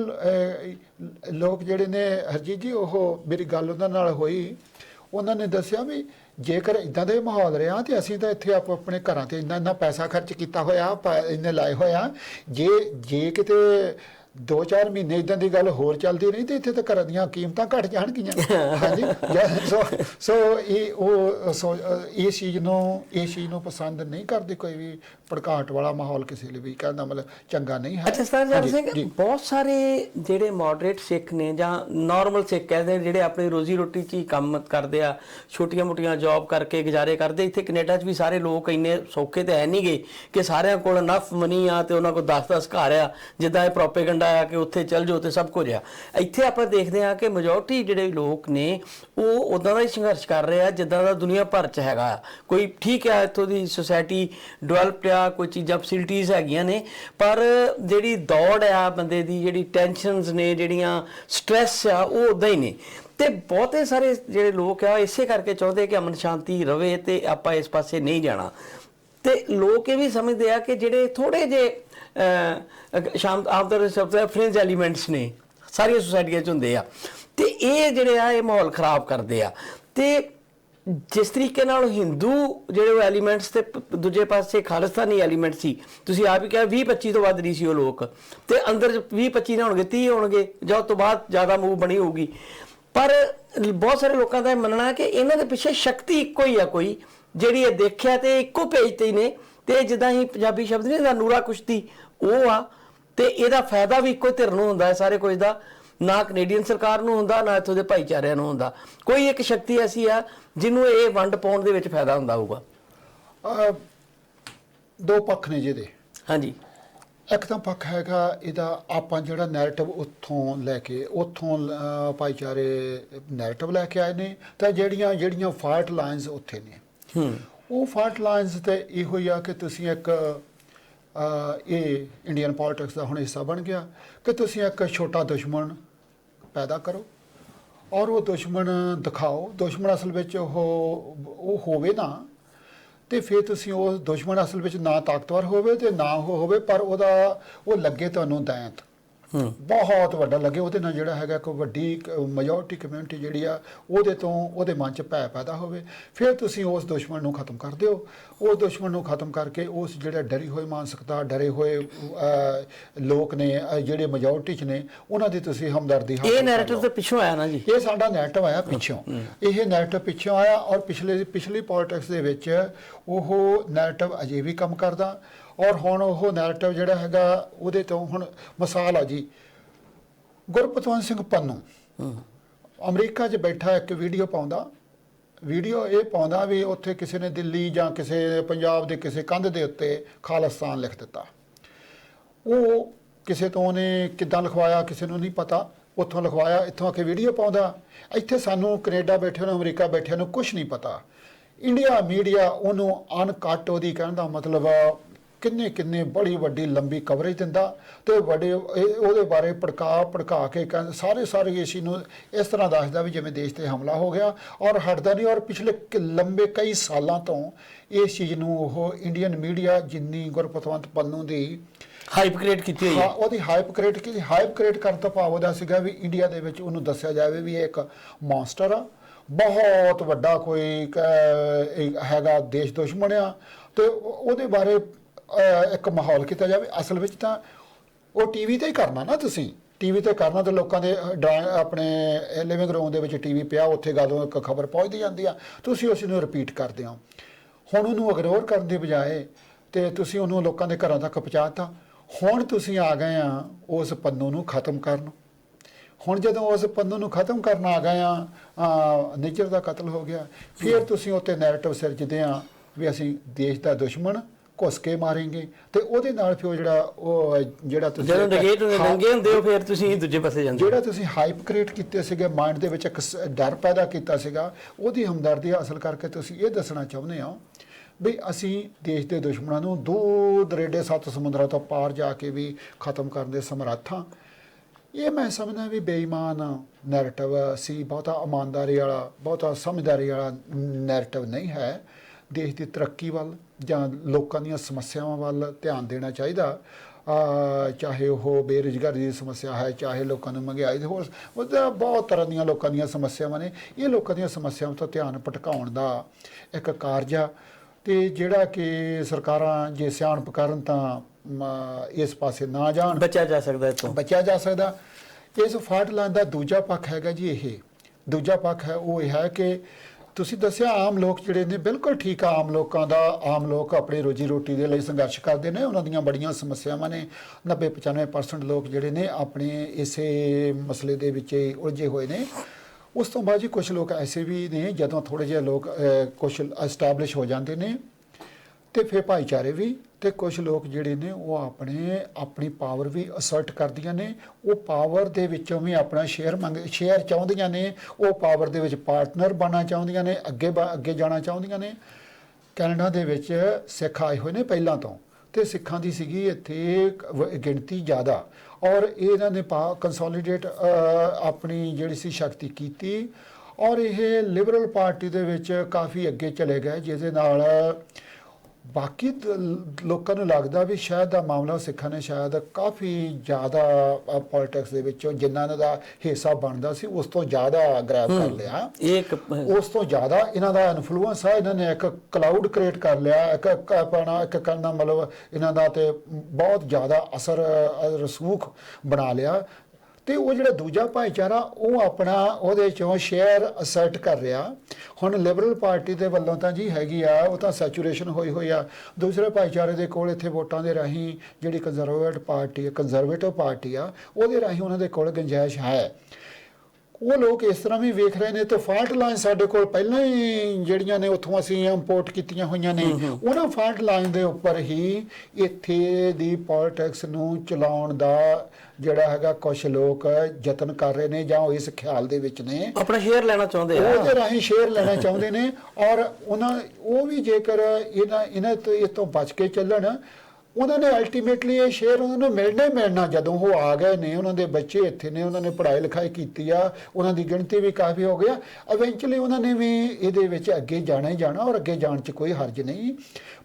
ਲੋਕ ਜਿਹੜੇ ਨੇ ਹਰਜੀਤ ਜੀ ਉਹ ਮੇਰੀ ਗੱਲ ਉਹਨਾਂ ਨਾਲ ਹੋਈ ਉਹਨਾਂ ਨੇ ਦੱਸਿਆ ਵੀ ਜੇਕਰ ਇਦਾਂ ਦੇ ਮਾਹੌਲ ਰਿਹਾ ਤੇ ਅਸੀਂ ਤਾਂ ਇੱਥੇ ਆਪ ਆਪਣੇ ਘਰਾਂ ਤੇ ਇੰਨਾ ਇੰਨਾ ਪੈਸਾ ਖਰਚ ਕੀਤਾ ਹੋਇਆ, ਪ- ਇੰਨੇ ਲਾਏ ਹੋਇਆ ਜੇ ਜੇ ਕਿਤੇ 2-4 ਮਹੀਨੇ ਇਦਾਂ ਦੀ ਗੱਲ ਹੋਰ ਚੱਲਦੀ ਰਹੀ ਤੇ ਇੱਥੇ ਤਾਂ ਘਰਾਂ ਦੀਆਂ ਕੀਮਤਾਂ ਘਟ ਜਾਣਗੀਆਂ ਹਾਂਜੀ ਸੋ ਸੋ ਇਹ ਉਹ ਸੋ ਇਸ ਚੀਜ਼ ਨੂੰ ਇਸ ਚੀਜ਼ ਨੂੰ ਪਸੰਦ ਨਹੀਂ ਕਰਦੇ ਕੋਈ ਵੀ ਭੜਕਾਹਟ ਵਾਲਾ ਮਾਹੌਲ ਕਿਸੇ ਲਈ ਵੀ ਕਹਿੰਦਾ ਮਤਲਬ ਚੰਗਾ ਨਹੀਂ ਹੈ ਅੱਛਾ ਸਰਦਾਰ ਸਿੰਘ ਜੀ। ਬਹੁਤ ਸਾਰੇ ਜਿਹੜੇ ਮੋਡਰੇਟ ਸਿੱਖ ਨੇ ਜਾਂ ਨਾਰਮਲ ਸਿੱਖ ਕਹਿੰਦੇ ਨੇ ਜਿਹੜੇ ਆਪਣੀ ਰੋਜ਼ੀ ਰੋਟੀ 'ਚ ਹੀ ਕੰਮ ਕਰਦੇ ਆ ਛੋਟੀਆਂ-ਮੋਟੀਆਂ ਜੌਬ ਕਰਕੇ ਗੁਜ਼ਾਰੇ ਕਰਦੇ ਇੱਥੇ ਕੈਨੇਡਾ 'ਚ ਵੀ ਸਾਰੇ ਲੋਕ ਇੰਨੇ ਸੌਖੇ ਤੇ ਹੈ ਨਹੀਂਗੇ ਕਿ ਸਾਰਿਆਂ ਕੋਲ ਨਫ ਮਨੀ ਆ ਤੇ ਉਹਨਾਂ ਕੋਲ 10-10 ਘਰ ਆ ਜਿੱਦਾਂ ਇਹ ਪ੍ਰੋਪੇਗੈਂਡਾ ਆ ਕਿ ਉੱਥੇ ਚੱਲ ਜਾਓ ਤੇ ਸਭ ਕੁਝ ਆ। ਇੱਥੇ ਆਪਾਂ ਦੇਖਦੇ ਆ ਕਿ ਮੈਜੋਰਟੀ ਜਿਹੜੇ ਲੋਕ ਨੇ, ਉਹ ਉਦਾਂ ਦਾ ਹੀ ਸੰਘਰਸ਼ ਕਰ ਰਹੇ ਆ, ਜਿੱਦਾਂ ਦਾ ਦੁਨੀਆ ਭਰ 'ਚ ਹੈਗਾ ਆ। ਕੋਈ ਠੀਕ ਆ, ਇੱਥੋਂ ਦੀ ਸੋਸਾਇਟੀ ਡਿਵੈਲਪਡ ਆ, ਕੋਈ ਚੀਜ਼ਾਂ ਫੈਸਿਲਿਟੀਆਂ ਹੈਗੀਆਂ ਨੇ, ਪਰ ਜਿਹੜੀ ਦੌੜ ਆ, ਬੰਦੇ ਦੀ ਜਿਹੜੀ ਟੈਨਸ਼ਨਸ ਨੇ, ਜਿਹੜੀਆਂ ਸਟ੍ਰੈਸ ਆ, ਉਹ ਉਦਾਂ ਹੀ ਨੇ। ਤੇ ਬਹੁਤੇ ਸਾਰੇ ਜਿਹੜੇ ਲੋਕ ਆ ਇਸੇ ਕਰਕੇ ਚਾਹੁੰਦੇ ਕਿ ਅਮਨ ਸ਼ਾਂਤੀ ਰਵੇ ਤੇ ਆਪਾਂ ਇਸ ਪਾਸੇ ਨਹੀਂ ਜਾਣਾ। ਤੇ ਲੋਕ ਇਹ ਵੀ ਸਮਝਦੇ ਆ ਕਿ ਜਿਹੜੇ ਥੋੜੇ ਜੇ ਸ਼ਾਮ ਆਮ ਤੌਰ ਤੇ ਸਭ ਫ੍ਰਿੰਜ ਐਲੀਮੈਂਟਸ ਨੇ। ਸਾਰੀਆਂ ਸੁਸਾਇਟੀਆਂ ਚ ਹੁੰਦੇ ਆ। ਤੇ ਇਹ ਜਿਹੜੇ ਆ, ਇਹ ਮਾਹੌਲ ਖਰਾਬ ਕਰਦੇ ਆ। ਤੇ ਜਿਸ ਤਰੀਕੇ ਨਾਲ ਹਿੰਦੂ ਜਿਹੜੇ ਉਹ ਐਲੀਮੈਂਟਸ ਤੇ ਦੂਜੇ ਪਾਸੇ ਖਾਲਿਸਤਾਨੀ ਐਲੀਮੈਂਟ ਸੀ, ਤੁਸੀਂ ਆਪ ਹੀ ਕਿਹਾ 20 25 ਤੋਂ ਵੱਧ ਨਹੀਂ ਸੀ ਉਹ ਲੋਕ। ਤੇ ਅੰਦਰ 20 25 ਨਾ ਹੋਣਗੇ 30 ਹੋਣਗੇ, ਜਾਂ ਉਸ ਤੋਂ ਬਾਅਦ ਜ਼ਿਆਦਾ ਮੂਵ ਬਣੀ ਹੋਊਗੀ। ਪਰ ਬਹੁਤ ਸਾਰੇ ਲੋਕਾਂ ਦਾ ਇਹ ਮੰਨਣਾ ਹੈ ਕਿ ਇਹਨਾਂ ਦੇ ਪਿੱਛੇ ਸ਼ਕਤੀ ਇੱਕੋ ਹੀ ਆ ਕੋਈ, ਜਿਹੜੀ ਇਹ ਦੇਖਿਆ ਤੇ ਇੱਕੋ ਪੇਜ ਤੇ ਹੀ ਨੇ। ਤੇ ਜਿੱਦਾਂ ਹੀ ਪੰਜਾਬੀ ਸ਼ਬਦ ਨੇ ਦਾ ਨੂਰਾ ਕੁਸ਼ਤੀ ਉਹ ਆ। ਤੇ ਇਹਦਾ ਫਾਇਦਾ ਵੀ ਇੱਕੋ ਧਿਰ ਨੂੰ ਹੁੰਦਾ ਹੈ ਸਾਰੇ ਕੁਝ ਦਾ। ਨਾ ਕੈਨੇਡੀਅਨ ਸਰਕਾਰ ਨੂੰ ਹੁੰਦਾ ਨਾ ਇੱਥੋਂ ਦੇ ਭਾਈਚਾਰਿਆਂ ਨੂੰ ਹੁੰਦਾ। ਕੋਈ ਇੱਕ ਸ਼ਕਤੀ ਐਸੀ ਆ ਜਿਹਨੂੰ ਇਹ ਵੰਡ ਪਾਉਣ ਦੇ ਵਿੱਚ ਫਾਇਦਾ ਹੁੰਦਾ ਹੋਊਗਾ। ਦੋ ਪੱਖ ਨੇ ਜਿਹਦੇ। ਹਾਂਜੀ। ਇੱਕ ਤਾਂ ਪੱਖ ਹੈਗਾ ਇਹਦਾ ਆਪਾਂ ਜਿਹੜਾ ਨੈਰੇਟਿਵ ਉੱਥੋਂ ਲੈ ਕੇ ਉੱਥੋਂ ਭਾਈਚਾਰੇ ਨੈਰੇਟਿਵ ਲੈ ਕੇ ਆਏ ਨੇ ਤਾਂ ਜਿਹੜੀਆਂ ਜਿਹੜੀਆਂ ਫਾਲਟ ਲਾਈਨਸ ਉੱਥੇ ਨੇ। ਹੂੰ। ਉਹ ਫਾਲਟ ਲਾਈਨਸ ਤੇ ਇਹੋ ਹੀ ਆ ਕਿ ਤੁਸੀਂ ਇੱਕ ਇਹ ਇੰਡੀਅਨ ਪੋਲਿਟਿਕਸ ਦਾ ਹੁਣ ਹਿੱਸਾ ਬਣ ਗਿਆ ਕਿ ਤੁਸੀਂ ਇੱਕ ਛੋਟਾ ਦੁਸ਼ਮਣ ਪੈਦਾ ਕਰੋ ਔਰ ਉਹ ਦੁਸ਼ਮਣ ਦਿਖਾਓ। ਦੁਸ਼ਮਣ ਅਸਲ ਵਿੱਚ ਉਹ ਉਹ ਹੋਵੇ ਨਾ ਤੇ ਫਿਰ ਤੁਸੀਂ ਉਹ ਦੁਸ਼ਮਣ ਅਸਲ ਵਿੱਚ ਨਾ ਤਾਕਤਵਰ ਹੋਵੇ ਤੇ ਨਾ ਉਹ ਹੋਵੇ ਪਰ ਉਹਦਾ, ਉਹ ਲੱਗੇ ਤੁਹਾਨੂੰ ਦੈਂਤ। ਬਹੁਤ ਵੱਡਾ ਲੱਗੇ। ਉਹਦੇ ਨਾਲ ਜਿਹੜਾ ਹੈਗਾ ਕੋਈ ਵੱਡੀ ਮੈਜੋਰਟੀ ਕਮਿਊਨਿਟੀ ਜਿਹੜੀ ਆ ਉਹਦੇ ਤੋਂ ਉਹਦੇ ਮਨ 'ਚ ਭੈ ਪੈਦਾ ਹੋਵੇ। ਫਿਰ ਤੁਸੀਂ ਉਸ ਦੁਸ਼ਮਣ ਨੂੰ ਖਤਮ ਕਰ ਦਿਓ। ਉਸ ਦੁਸ਼ਮਣ ਨੂੰ ਖਤਮ ਕਰਕੇ ਉਸ ਜਿਹੜੇ ਡਰੀ ਹੋਏ ਮਾਨਸਿਕਤਾ ਡਰੇ ਹੋਏ ਲੋਕ ਨੇ ਜਿਹੜੇ ਮੈਜੋਰਟੀ 'ਚ ਨੇ ਉਹਨਾਂ ਦੀ ਤੁਸੀਂ ਹਮਦਰਦੀ ਇਹ ਨੈਰੇਟਿਵ। ਤੇ ਪਿੱਛੋਂ ਆਇਆ ਨਾ ਜੀ। ਇਹ ਸਾਡਾ ਨੈਰੇਟਿਵ ਆਇਆ ਪਿੱਛੋਂ। ਇਹ ਨੈਰੇਟਿਵ ਪਿੱਛੋਂ ਆਇਆ ਔਰ ਪਿਛਲੇ ਪਿਛਲੀ ਪੋਲਿਟਿਕਸ ਦੇ ਵਿੱਚ ਉਹ ਨੈਰੇਟਿਵ ਅਜੇ ਵੀ ਕੰਮ ਕਰਦਾ। ਔਰ ਹੁਣ ਉਹ ਨੈਰੇਟਿਵ ਜਿਹੜਾ ਹੈਗਾ ਉਹਦੇ ਤੋਂ ਹੁਣ ਮਿਸਾਲ ਆ ਜੀ। ਗੁਰਪਤਵੰਤ ਸਿੰਘ ਪੰਨੂ। ਅਮਰੀਕਾ 'ਚ ਬੈਠਾ ਇੱਕ ਵੀਡੀਓ ਪਾਉਂਦਾ। ਵੀਡੀਓ ਇਹ ਪਾਉਂਦਾ ਵੀ ਉੱਥੇ ਕਿਸੇ ਨੇ ਦਿੱਲੀ ਜਾਂ ਕਿਸੇ ਪੰਜਾਬ ਦੇ ਕਿਸੇ ਕੰਧ ਦੇ ਉੱਤੇ ਖਾਲਿਸਤਾਨ ਲਿਖ ਦਿੱਤਾ। ਉਹ ਕਿਸੇ ਤੋਂ ਉਹਨੇ ਕਿੱਦਾਂ ਲਿਖਵਾਇਆ ਕਿਸੇ ਨੂੰ ਨਹੀਂ ਪਤਾ। ਉੱਥੋਂ ਲਿਖਵਾਇਆ ਇੱਥੋਂ ਆ ਕੇ ਵੀਡੀਓ ਪਾਉਂਦਾ। ਇੱਥੇ ਸਾਨੂੰ ਕੈਨੇਡਾ ਬੈਠੇ ਨੂੰ ਅਮਰੀਕਾ ਬੈਠੇ ਨੂੰ ਕੁਝ ਨਹੀਂ ਪਤਾ। ਇੰਡੀਆ ਮੀਡੀਆ ਉਹਨੂੰ ਅਨਕਟ ਉਹਦੀ ਕਹਿਣ ਦਾ ਮਤਲਬ ਕਿੰਨੇ ਕਿੰਨੇ ਬੜੀ ਵੱਡੀ ਲੰਬੀ ਕਵਰੇਜ ਦਿੰਦਾ ਤੇ ਵੱਡੇ ਇਹ- ਉਹਦੇ ਬਾਰੇ ਭੜਕਾ ਭੜਕਾ ਕੇ ਸਾਰੇ ਸਾਰੇ ਇਸ ਨੂੰ ਇਸ ਤਰ੍ਹਾਂ ਦੱਸਦਾ ਵੀ ਜਿਵੇਂ ਦੇਸ਼ ਤੇ ਹਮਲਾ ਹੋ ਗਿਆ ਔਰ ਹਟਦਾ ਨਹੀਂ ਔਰ ਪਿਛਲੇ ਲੰਬੇ ਕਈ ਸਾਲਾਂ ਤੋਂ ਇਸ ਚੀਜ਼ ਨੂੰ ਉਹ ਇੰਡੀਅਨ ਮੀਡੀਆ ਜਿੰਨੀ ਗੁਰਪਤਵੰਤ ਪੰਨੂ ਦੀ ਹਾਈਪ ਕ੍ਰੀਏਟ ਕੀਤੀ ਹੋਈ ਹਾਂ। ਉਹਦੀ ਹਾਈਪ ਕ੍ਰੀਏਟ ਕੀਤੀ ਹਾਈਪ ਕ੍ਰੀਏਟ ਕਰਨ ਤੋਂ ਭਾਵ ਉਹਦਾ ਸੀਗਾ ਵੀ ਇੰਡੀਆ ਦੇ ਵਿੱਚ ਉਹਨੂੰ ਦੱਸਿਆ ਜਾਵੇ ਵੀ ਇਹ ਇੱਕ ਮੌਨਸਟਰ ਆ। ਬਹੁਤ ਵੱਡਾ ਕੋਈ ਹੈਗਾ ਦੇਸ਼ ਦੁਸ਼ਮਣ ਆ ਤੇ ਉਹ- ਉਹਦੇ ਬਾਰੇ ਅਹ, ਇੱਕ ਮਾਹੌਲ ਕੀਤਾ ਜਾਵੇ। ਅਸਲ ਵਿੱਚ ਤਾਂ ਉਹ ਟੀਵੀ ਤੇ ਹੀ ਕਰਨਾ ਨਾ ਤੁਸੀਂ। ਟੀਵੀ ਤੇ ਕਰਨਾ ਤੇ ਲੋਕਾਂ ਦੇ ਅਹ, ਡਰਾ- ਆਪਣੇ ਲਿਵਿੰਗ ਰੂਮ ਦੇ ਵਿੱਚ ਟੀਵੀ ਪਿਆ ਉੱਥੇ ਗਾਦੋਂ ਇੱਕ ਖਬਰ ਪਹੁੰਚਦੀ ਜਾਂਦੀ ਆ। ਤੁਸੀਂ ਉਸ ਨੂੰ ਰਿਪੀਟ ਕਰਦੇ ਹੋ। ਹੁਣ ਉਹਨੂੰ ਇਗਨੋਰ ਕਰਨ ਦੀ ਬਜਾਏ ਤੇ ਤੁਸੀਂ ਉਹਨੂੰ ਲੋਕਾਂ ਦੇ ਘਰਾਂ ਤੱਕ ਪਹੁੰਚਾਤਾ। ਹੁਣ ਤੁਸੀਂ ਆ ਗਏ ਆ ਉਸ ਪੰਨੂ ਨੂੰ ਖਤਮ ਕਰਨ। ਹੁਣ ਜਦੋਂ ਉਸ ਪੰਨੂ ਨੂੰ ਖਤਮ ਕਰਨ ਆ ਗਏ ਆ ਨਿੱਜਰ ਦਾ ਕਤਲ ਹੋ ਗਿਆ। ਫਿਰ ਤੁਸੀਂ ਉੱਤੇ ਨੈਰੇਟਿਵ ਸਿਰਜਦੇ ਆ ਵੀ ਅਸੀਂ ਦੇਸ਼ ਦਾ ਦੁਸ਼ਮਣ ਘੁਸ ਕੇ ਮਾਰਾਂਗੇ ਤੇ ਉਹਦੇ ਨਾਲ ਫਿਰ ਉਹ ਜਿਹੜਾ ਉਹ ਜਿਹੜਾ ਤੁਸੀਂ ਜਦੋਂ ਹਾਂ, ਨੰਗੇ ਹੁੰਦੇ ਹੋ ਫਿਰ ਤੁਸੀਂ ਦੂਜੇ ਪਾਸੇ ਜਾਂਦੇ ਜਿਹੜਾ ਤੁਸੀਂ ਹਾਈਪ ਕ੍ਰੀਏਟ ਕੀਤੇ ਸੀਗੇ ਮਾਈਂਡ ਦੇ ਵਿੱਚ ਇੱਕ ਡਰ ਪੈਦਾ ਕੀਤਾ ਸੀਗਾ ਉਹਦੀ ਹਮਦਰਦੀ ਹਾਸਲ ਕਰਕੇ ਤੁਸੀਂ ਇਹ ਦੱਸਣਾ ਚਾਹੁੰਦੇ ਹੋ ਵੀ ਅਸੀਂ ਦੇਸ਼ ਦੇ ਦੁਸ਼ਮਣਾਂ ਨੂੰ ਦੂਰ ਦਰੇਡੇ ਸੱਤ ਸਮੁੰਦਰਾਂ ਤੋਂ ਪਾਰ ਜਾ ਕੇ ਵੀ ਖਤਮ ਕਰਨ ਦੇ ਸਮਰੱਥ ਇਹ ਮੈਂ ਸਮਝਦਾ ਵੀ ਬੇਈਮਾਨ ਨੈਰੇਟਿਵ ਸੀ ਬਹੁਤਾ ਇਮਾਨਦਾਰੀ ਵਾਲਾ ਬਹੁਤਾ ਸਮਝਦਾਰੀ ਵਾਲਾ ਨੈਰੇਟਿਵ ਨਹੀਂ ਹੈ। ਦੇਸ਼ ਦੀ ਤਰੱਕੀ ਵੱਲ ਜਾਂ ਲੋਕਾਂ ਦੀਆਂ ਸਮੱਸਿਆਵਾਂ ਵੱਲ ਧਿਆਨ ਦੇਣਾ ਚਾਹੀਦਾ। ਚਾਹੇ ਉਹ ਬੇਰੁਜ਼ਗਾਰੀ ਦੀ ਸਮੱਸਿਆ ਹੈ ਚਾਹੇ ਲੋਕਾਂ ਨੂੰ ਮਹਿੰਗਾਈ ਦੇ ਹੋਰ ਉਹਦਾ ਬਹੁਤ ਤਰ੍ਹਾਂ ਦੀਆਂ ਲੋਕਾਂ ਦੀਆਂ ਸਮੱਸਿਆਵਾਂ ਨੇ। ਇਹ ਲੋਕਾਂ ਦੀਆਂ ਸਮੱਸਿਆਵਾਂ ਤੋਂ ਧਿਆਨ ਭਟਕਾਉਣ ਦਾ ਇੱਕ ਕਾਰਜ ਆ ਤੇ ਜਿਹੜਾ ਕਿ ਸਰਕਾਰਾਂ ਜੇ ਸਿਆਣਪ ਕਰਨ ਤਾਂ ਇਸ ਪਾਸੇ ਨਾ ਜਾਣ। ਬਚਿਆ ਜਾ ਸਕਦਾ ਇਤੋਂ ਬਚਿਆ ਜਾ ਸਕਦਾ। ਇਸ ਫਾਲਟ ਲਾਈਨ ਦਾ ਦੂਜਾ ਪੱਖ ਹੈਗਾ ਜੀ ਇਹ। ਦੂਜਾ ਪੱਖ ਹੈ ਉਹ ਇਹ ਹੈ ਕਿ ਤੁਸੀਂ ਦੱਸਿਆ ਆਮ ਲੋਕ ਜਿਹੜੇ ਨੇ ਬਿਲਕੁਲ ਠੀਕ ਆ, ਆਮ ਲੋਕਾਂ ਦਾ, ਆਮ ਲੋਕ ਆਪਣੀ ਰੋਜੀ ਰੋਟੀ ਦੇ ਲਈ ਸੰਘਰਸ਼ ਕਰਦੇ ਨੇ, ਉਹਨਾਂ ਦੀਆਂ ਬੜੀਆਂ ਸਮੱਸਿਆਵਾਂ ਨੇ। 90 95% ਲੋਕ ਜਿਹੜੇ ਨੇ ਆਪਣੇ ਇਸੇ ਮਸਲੇ ਦੇ ਵਿੱਚ ਉਲਝੇ ਹੋਏ ਨੇ। ਉਸ ਤੋਂ ਬਾਅਦ ਜੀ ਕੁਝ ਲੋਕ ਐਸੇ ਵੀ ਨੇ, ਜਦੋਂ ਥੋੜੇ ਜਿਹੇ ਲੋਕ ਕੁਝ ਐਸਟੈਬਲਿਸ਼ ਹੋ ਜਾਂਦੇ ਨੇ, ਤੇ ਫਿਰ ਭਾਈਚਾਰੇ ਵੀ ਤੇ ਕੁਝ ਲੋਕ ਜਿਹੜੇ ਨੇ ਉਹ ਆਪਣੇ, ਆਪਣੀ ਪਾਵਰ ਵੀ ਅਸਰਟ ਕਰਦੀਆਂ ਨੇ, ਉਹ ਪਾਵਰ ਦੇ ਵਿੱਚੋਂ ਵੀ ਆਪਣਾ ਸ਼ੇਅਰ ਮੰਗ ਸ਼ੇਅਰ ਚਾਹੁੰਦੀਆਂ ਨੇ, ਉਹ ਪਾਵਰ ਦੇ ਵਿੱਚ ਪਾਰਟਨਰ ਬਣਨਾ ਚਾਹੁੰਦੀਆਂ ਨੇ, ਅੱਗੇ ਬ- ਅੱਗੇ ਜਾਣਾ ਚਾਹੁੰਦੀਆਂ ਨੇ। ਕੈਨੇਡਾ ਦੇ ਵਿੱਚ ਸਿੱਖ ਆਏ ਹੋਏ ਨੇ ਪਹਿਲਾਂ ਤੋਂ, ਤੇ ਸਿੱਖਾਂ ਦੀ ਸੀਗੀ ਇੱਥੇ ਗਿਣਤੀ ਜ਼ਿਆਦਾ। ਔਰ ਇਹਨਾਂ ਨੇ ਪਾ ਕੰਸੋਲੀਡੇਟ ਆਪਣੀ ਜਿਹੜੀ ਸੀ ਸ਼ਕਤੀ ਕੀਤੀ। ਔਰ ਇਹ ਲਿਬਰਲ ਪਾਰਟੀ ਦੇ ਵਿੱਚ ਕਾਫੀ ਅੱਗੇ ਚਲੇ ਗਏ, ਜਿਹਦੇ ਨਾਲ ਬਾਕੀ ਲੋਕਾਂ ਨੂੰ ਲੱਗਦਾ ਵੀ ਸ਼ਾਇਦ ਦਾ ਮਾਮਲਾ ਸਿੱਖਾਂ ਨੇ ਸ਼ਾਇਦ ਕਾਫੀ ਜ਼ਿਆਦਾ ਪੋਲਿਟਿਕਸ ਦੇ ਵਿੱਚੋਂ ਜਿੰਨਾ ਇਹਨਾਂ ਦਾ ਹਿੱਸਾ ਬਣਦਾ ਸੀ ਉਸ ਤੋਂ ਜ਼ਿਆਦਾ ਗ੍ਰੈਬ ਕਰ ਲਿਆ। ਇੱਕ ਉਸ ਤੋਂ ਜ਼ਿਆਦਾ ਇਹਨਾਂ ਦਾ ਇਨਫਲੂਐਂਸ ਆ ਇਹਨਾਂ ਨੇ ਇੱਕ ਕਲਾਊਡ ਕ੍ਰੀਏਟ ਕਰ ਲਿਆ ਇੱਕ ਆਪਣਾ ਇੱਕ ਕਰਨਾ ਮਤਲਬ ਇਹਨਾਂ ਦਾ ਤੇ ਬਹੁਤ ਜ਼ਿਆਦਾ ਅਸਰ ਰਸੂਖ ਬਣਾ ਲਿਆ। ਤੇ ਉਹ ਜਿਹੜਾ ਦੂਜਾ ਭਾਈਚਾਰਾ, ਉਹ ਆਪਣਾ ਉਹਦੇ ਚੋਂ ਸ਼ੇਅਰ ਅਸਰਟ ਕਰ ਰਿਹਾ। ਹੁਣ ਲਿਬਰਲ ਪਾਰਟੀ ਦੇ ਵੱਲੋਂ ਤਾਂ ਜੀ ਹੈਗੀ ਆ, ਉਹ ਤਾਂ ਸੈਚੂਰੇਸ਼ਨ ਹੋਈ ਹੋਈ ਆ। ਦੂਸਰੇ ਭਾਈਚਾਰੇ ਦੇ ਕੋਲ ਇੱਥੇ ਵੋਟਾਂ ਦੇ ਰਾਹੀਂ ਜਿਹੜੀ ਕੰਜ਼ਰਵੇਟਿਵ ਪਾਰਟੀ ਕੰਜ਼ਰਵੇਟਿਵ ਪਾਰਟੀ ਆ, ਉਹਦੇ ਰਾਹੀਂ ਉਹਨਾਂ ਦੇ ਕੋਲ ਗੁੰਜਾਇਸ਼ ਹੈ। ਉਹ ਲੋਕ ਇਸ ਤਰ੍ਹਾਂ ਵੀ ਵੇਖ ਰਹੇ ਨੇ ਤੇ ਫਾਲਟ ਲਾਈਨ ਸਾਡੇ ਕੋਲ ਪਹਿਲਾਂ ਹੀ ਜਿਹੜੀਆਂ ਨੇ ਉੱਥੋਂ ਅਸੀਂ ਇੰਪੋਰਟ ਕੀਤੀਆਂ ਹੋਈਆਂ ਨੇ। ਉਹਨਾਂ ਫਾਲਟ ਲਾਈਨ ਦੇ ਉੱਪਰ ਹੀ ਇੱਥੇ ਦੀ ਪੋਲਿਟਿਕਸ ਨੂੰ ਚਲਾਉਣ ਦਾ ਜਿਹੜਾ ਹੈਗਾ ਕੁਝ ਲੋਕ ਯਤਨ ਕਰ ਰਹੇ ਨੇ ਜਾਂ ਇਸ ਖਿਆਲ ਦੇ ਵਿੱਚ ਨੇ। ਆਪਣਾ ਸ਼ੇਅਰ ਲੈਣਾ ਚਾਹੁੰਦੇ ਆ। ਉਹਦੇ ਰਾਹੀਂ ਸ਼ੇਅਰ ਲੈਣਾ ਚਾਹੁੰਦੇ ਨੇ ਔਰ ਉਹਨਾਂ ਉਹ ਵੀ ਜੇਕਰ ਇਹਨਾਂ ਇਹਨਾਂ ਤੋਂ ਇਹ ਤੋਂ ਬਚ ਕੇ ਚੱਲਣ ਉਹਨਾਂ ਨੇ ਅਲਟੀਮੇਟਲੀ ਇਹ ਸ਼ੇਅਰ ਉਹਨਾਂ ਨੂੰ ਮਿਲਣਾ ਮਿਲਣਾ ਜਦੋਂ ਉਹ ਆ ਗਏ ਨੇ ਉਹਨਾਂ ਦੇ ਬੱਚੇ ਇੱਥੇ ਨੇ ਉਹਨਾਂ ਨੇ ਪੜ੍ਹਾਈ ਲਿਖਾਈ ਕੀਤੀ ਆ ਉਹਨਾਂ ਦੀ ਗਿਣਤੀ ਵੀ ਕਾਫੀ ਹੋ ਗਿਆ ਇਵੈਂਚੁਅਲੀ ਉਹਨਾਂ ਨੇ ਵੀ ਇਹਦੇ ਵਿੱਚ ਅੱਗੇ ਜਾਣਾ ਹੀ ਜਾਣਾ ਔਰ ਅੱਗੇ ਜਾਣ 'ਚ ਕੋਈ ਹਰਜ ਨਹੀਂ।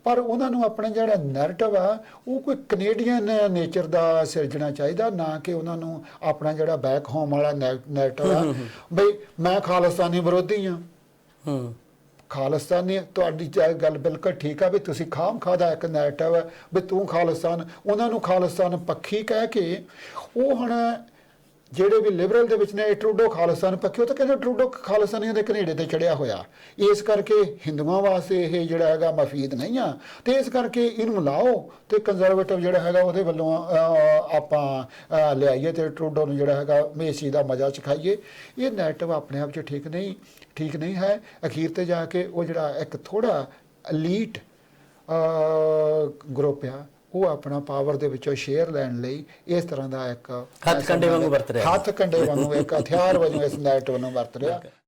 ਪਰ ਉਹਨਾਂ ਨੂੰ ਆਪਣਾ ਜਿਹੜਾ ਨੈਰੇਟਿਵ ਆ ਉਹ ਕੋਈ ਕੈਨੇਡੀਅਨ ਨੇਚਰ ਦਾ ਸਿਰਜਣਾ ਚਾਹੀਦਾ ਨਾ ਕਿ ਉਹਨਾਂ ਨੂੰ ਆਪਣਾ ਜਿਹੜਾ ਬੈਕ ਹੋਮ ਵਾਲਾ ਨੈਰੇਟਿਵ ਆ। ਬਈ ਮੈਂ ਖਾਲਿਸਤਾਨੀ ਵਿਰੋਧੀ ਆ। ਹੂੰ। ਖਾਲਿਸਤਾਨੀ ਤੁਹਾਡੀ ਗੱਲ ਬਿਲਕੁਲ ਠੀਕ ਆ ਵੀ ਤੁਸੀਂ ਖਾਮ ਖਾਦਾ ਇੱਕ ਨੈਰੇਟਿਵ ਹੈ ਵੀ ਤੂੰ ਖਾਲਿਸਤਾਨ, ਉਹਨਾਂ ਨੂੰ ਖਾਲਿਸਤਾਨ ਪੱਖੀ ਕਹਿ ਕੇ ਉਹ ਹੁਣ ਜਿਹੜੇ ਵੀ ਲਿਬਰਲ ਦੇ ਵਿੱਚ ਨੇ, ਇਹ ਟਰੂਡੋ ਖਾਲਿਸਤਾਨ ਪੱਖੀ, ਉਹ ਤਾਂ ਕਹਿੰਦੇ ਟਰੂਡੋ ਖਾਲਿਸਤਾਨੀਆਂ ਦੇ ਕਨੇਡੇ ਤੇ ਚੜਿਆ ਹੋਇਆ। ਇਸ ਕਰਕੇ ਹਿੰਦੂਆਂ ਵਾਸਤੇ ਇਹ ਜਿਹੜਾ ਹੈਗਾ ਮਫੀਦ ਨਹੀਂ ਆ। ਤੇ ਇਸ ਕਰਕੇ ਇਹਨੂੰ ਲਾਓ ਤੇ ਕੰਜ਼ਰਵੇਟਿਵ ਜਿਹੜਾ ਹੈਗਾ ਉਹਦੇ ਵੱਲੋਂ ਆਪਾਂ ਲਿਆਈਏ ਤੇ ਟਰੂਡੋ ਨੂੰ ਜਿਹੜਾ ਹੈਗਾ ਮੇਸੀ ਦਾ ਮਜ਼ਾ ਚਖਾਈਏ ਇਹ ਨੈਟਿਵ ਆਪਣੇ ਆਪ 'ਚ ਠੀਕ ਨਹੀਂ। ਠੀਕ ਨਹੀਂ ਹੈ ਅਖੀਰ ਤੇ ਜਾ ਕੇ ਉਹ ਜਿਹੜਾ ਇੱਕ ਥੋੜਾ ਅਲੀਟ ਗਰੁੱਪ ਆ ਉਹ ਆਪਣਾ ਪਾਵਰ ਦੇ ਵਿੱਚੋਂ ਸ਼ੇਅਰ ਲੈਣ ਲਈ ਇਸ ਤਰ੍ਹਾਂ ਦਾ ਇੱਕ ਹੱਥ ਕੰਡੇ ਵਾਂਗੂ ਵਰਤ ਰਿਹਾ। ਹੱਥ ਕੰਡੇ ਵਾਂਗੂ ਇੱਕ ਹਥਿਆਰ ਵਜੋਂ ਇਸ ਨੈਟ ਨੂੰ ਵਰਤ ਰਿਹਾ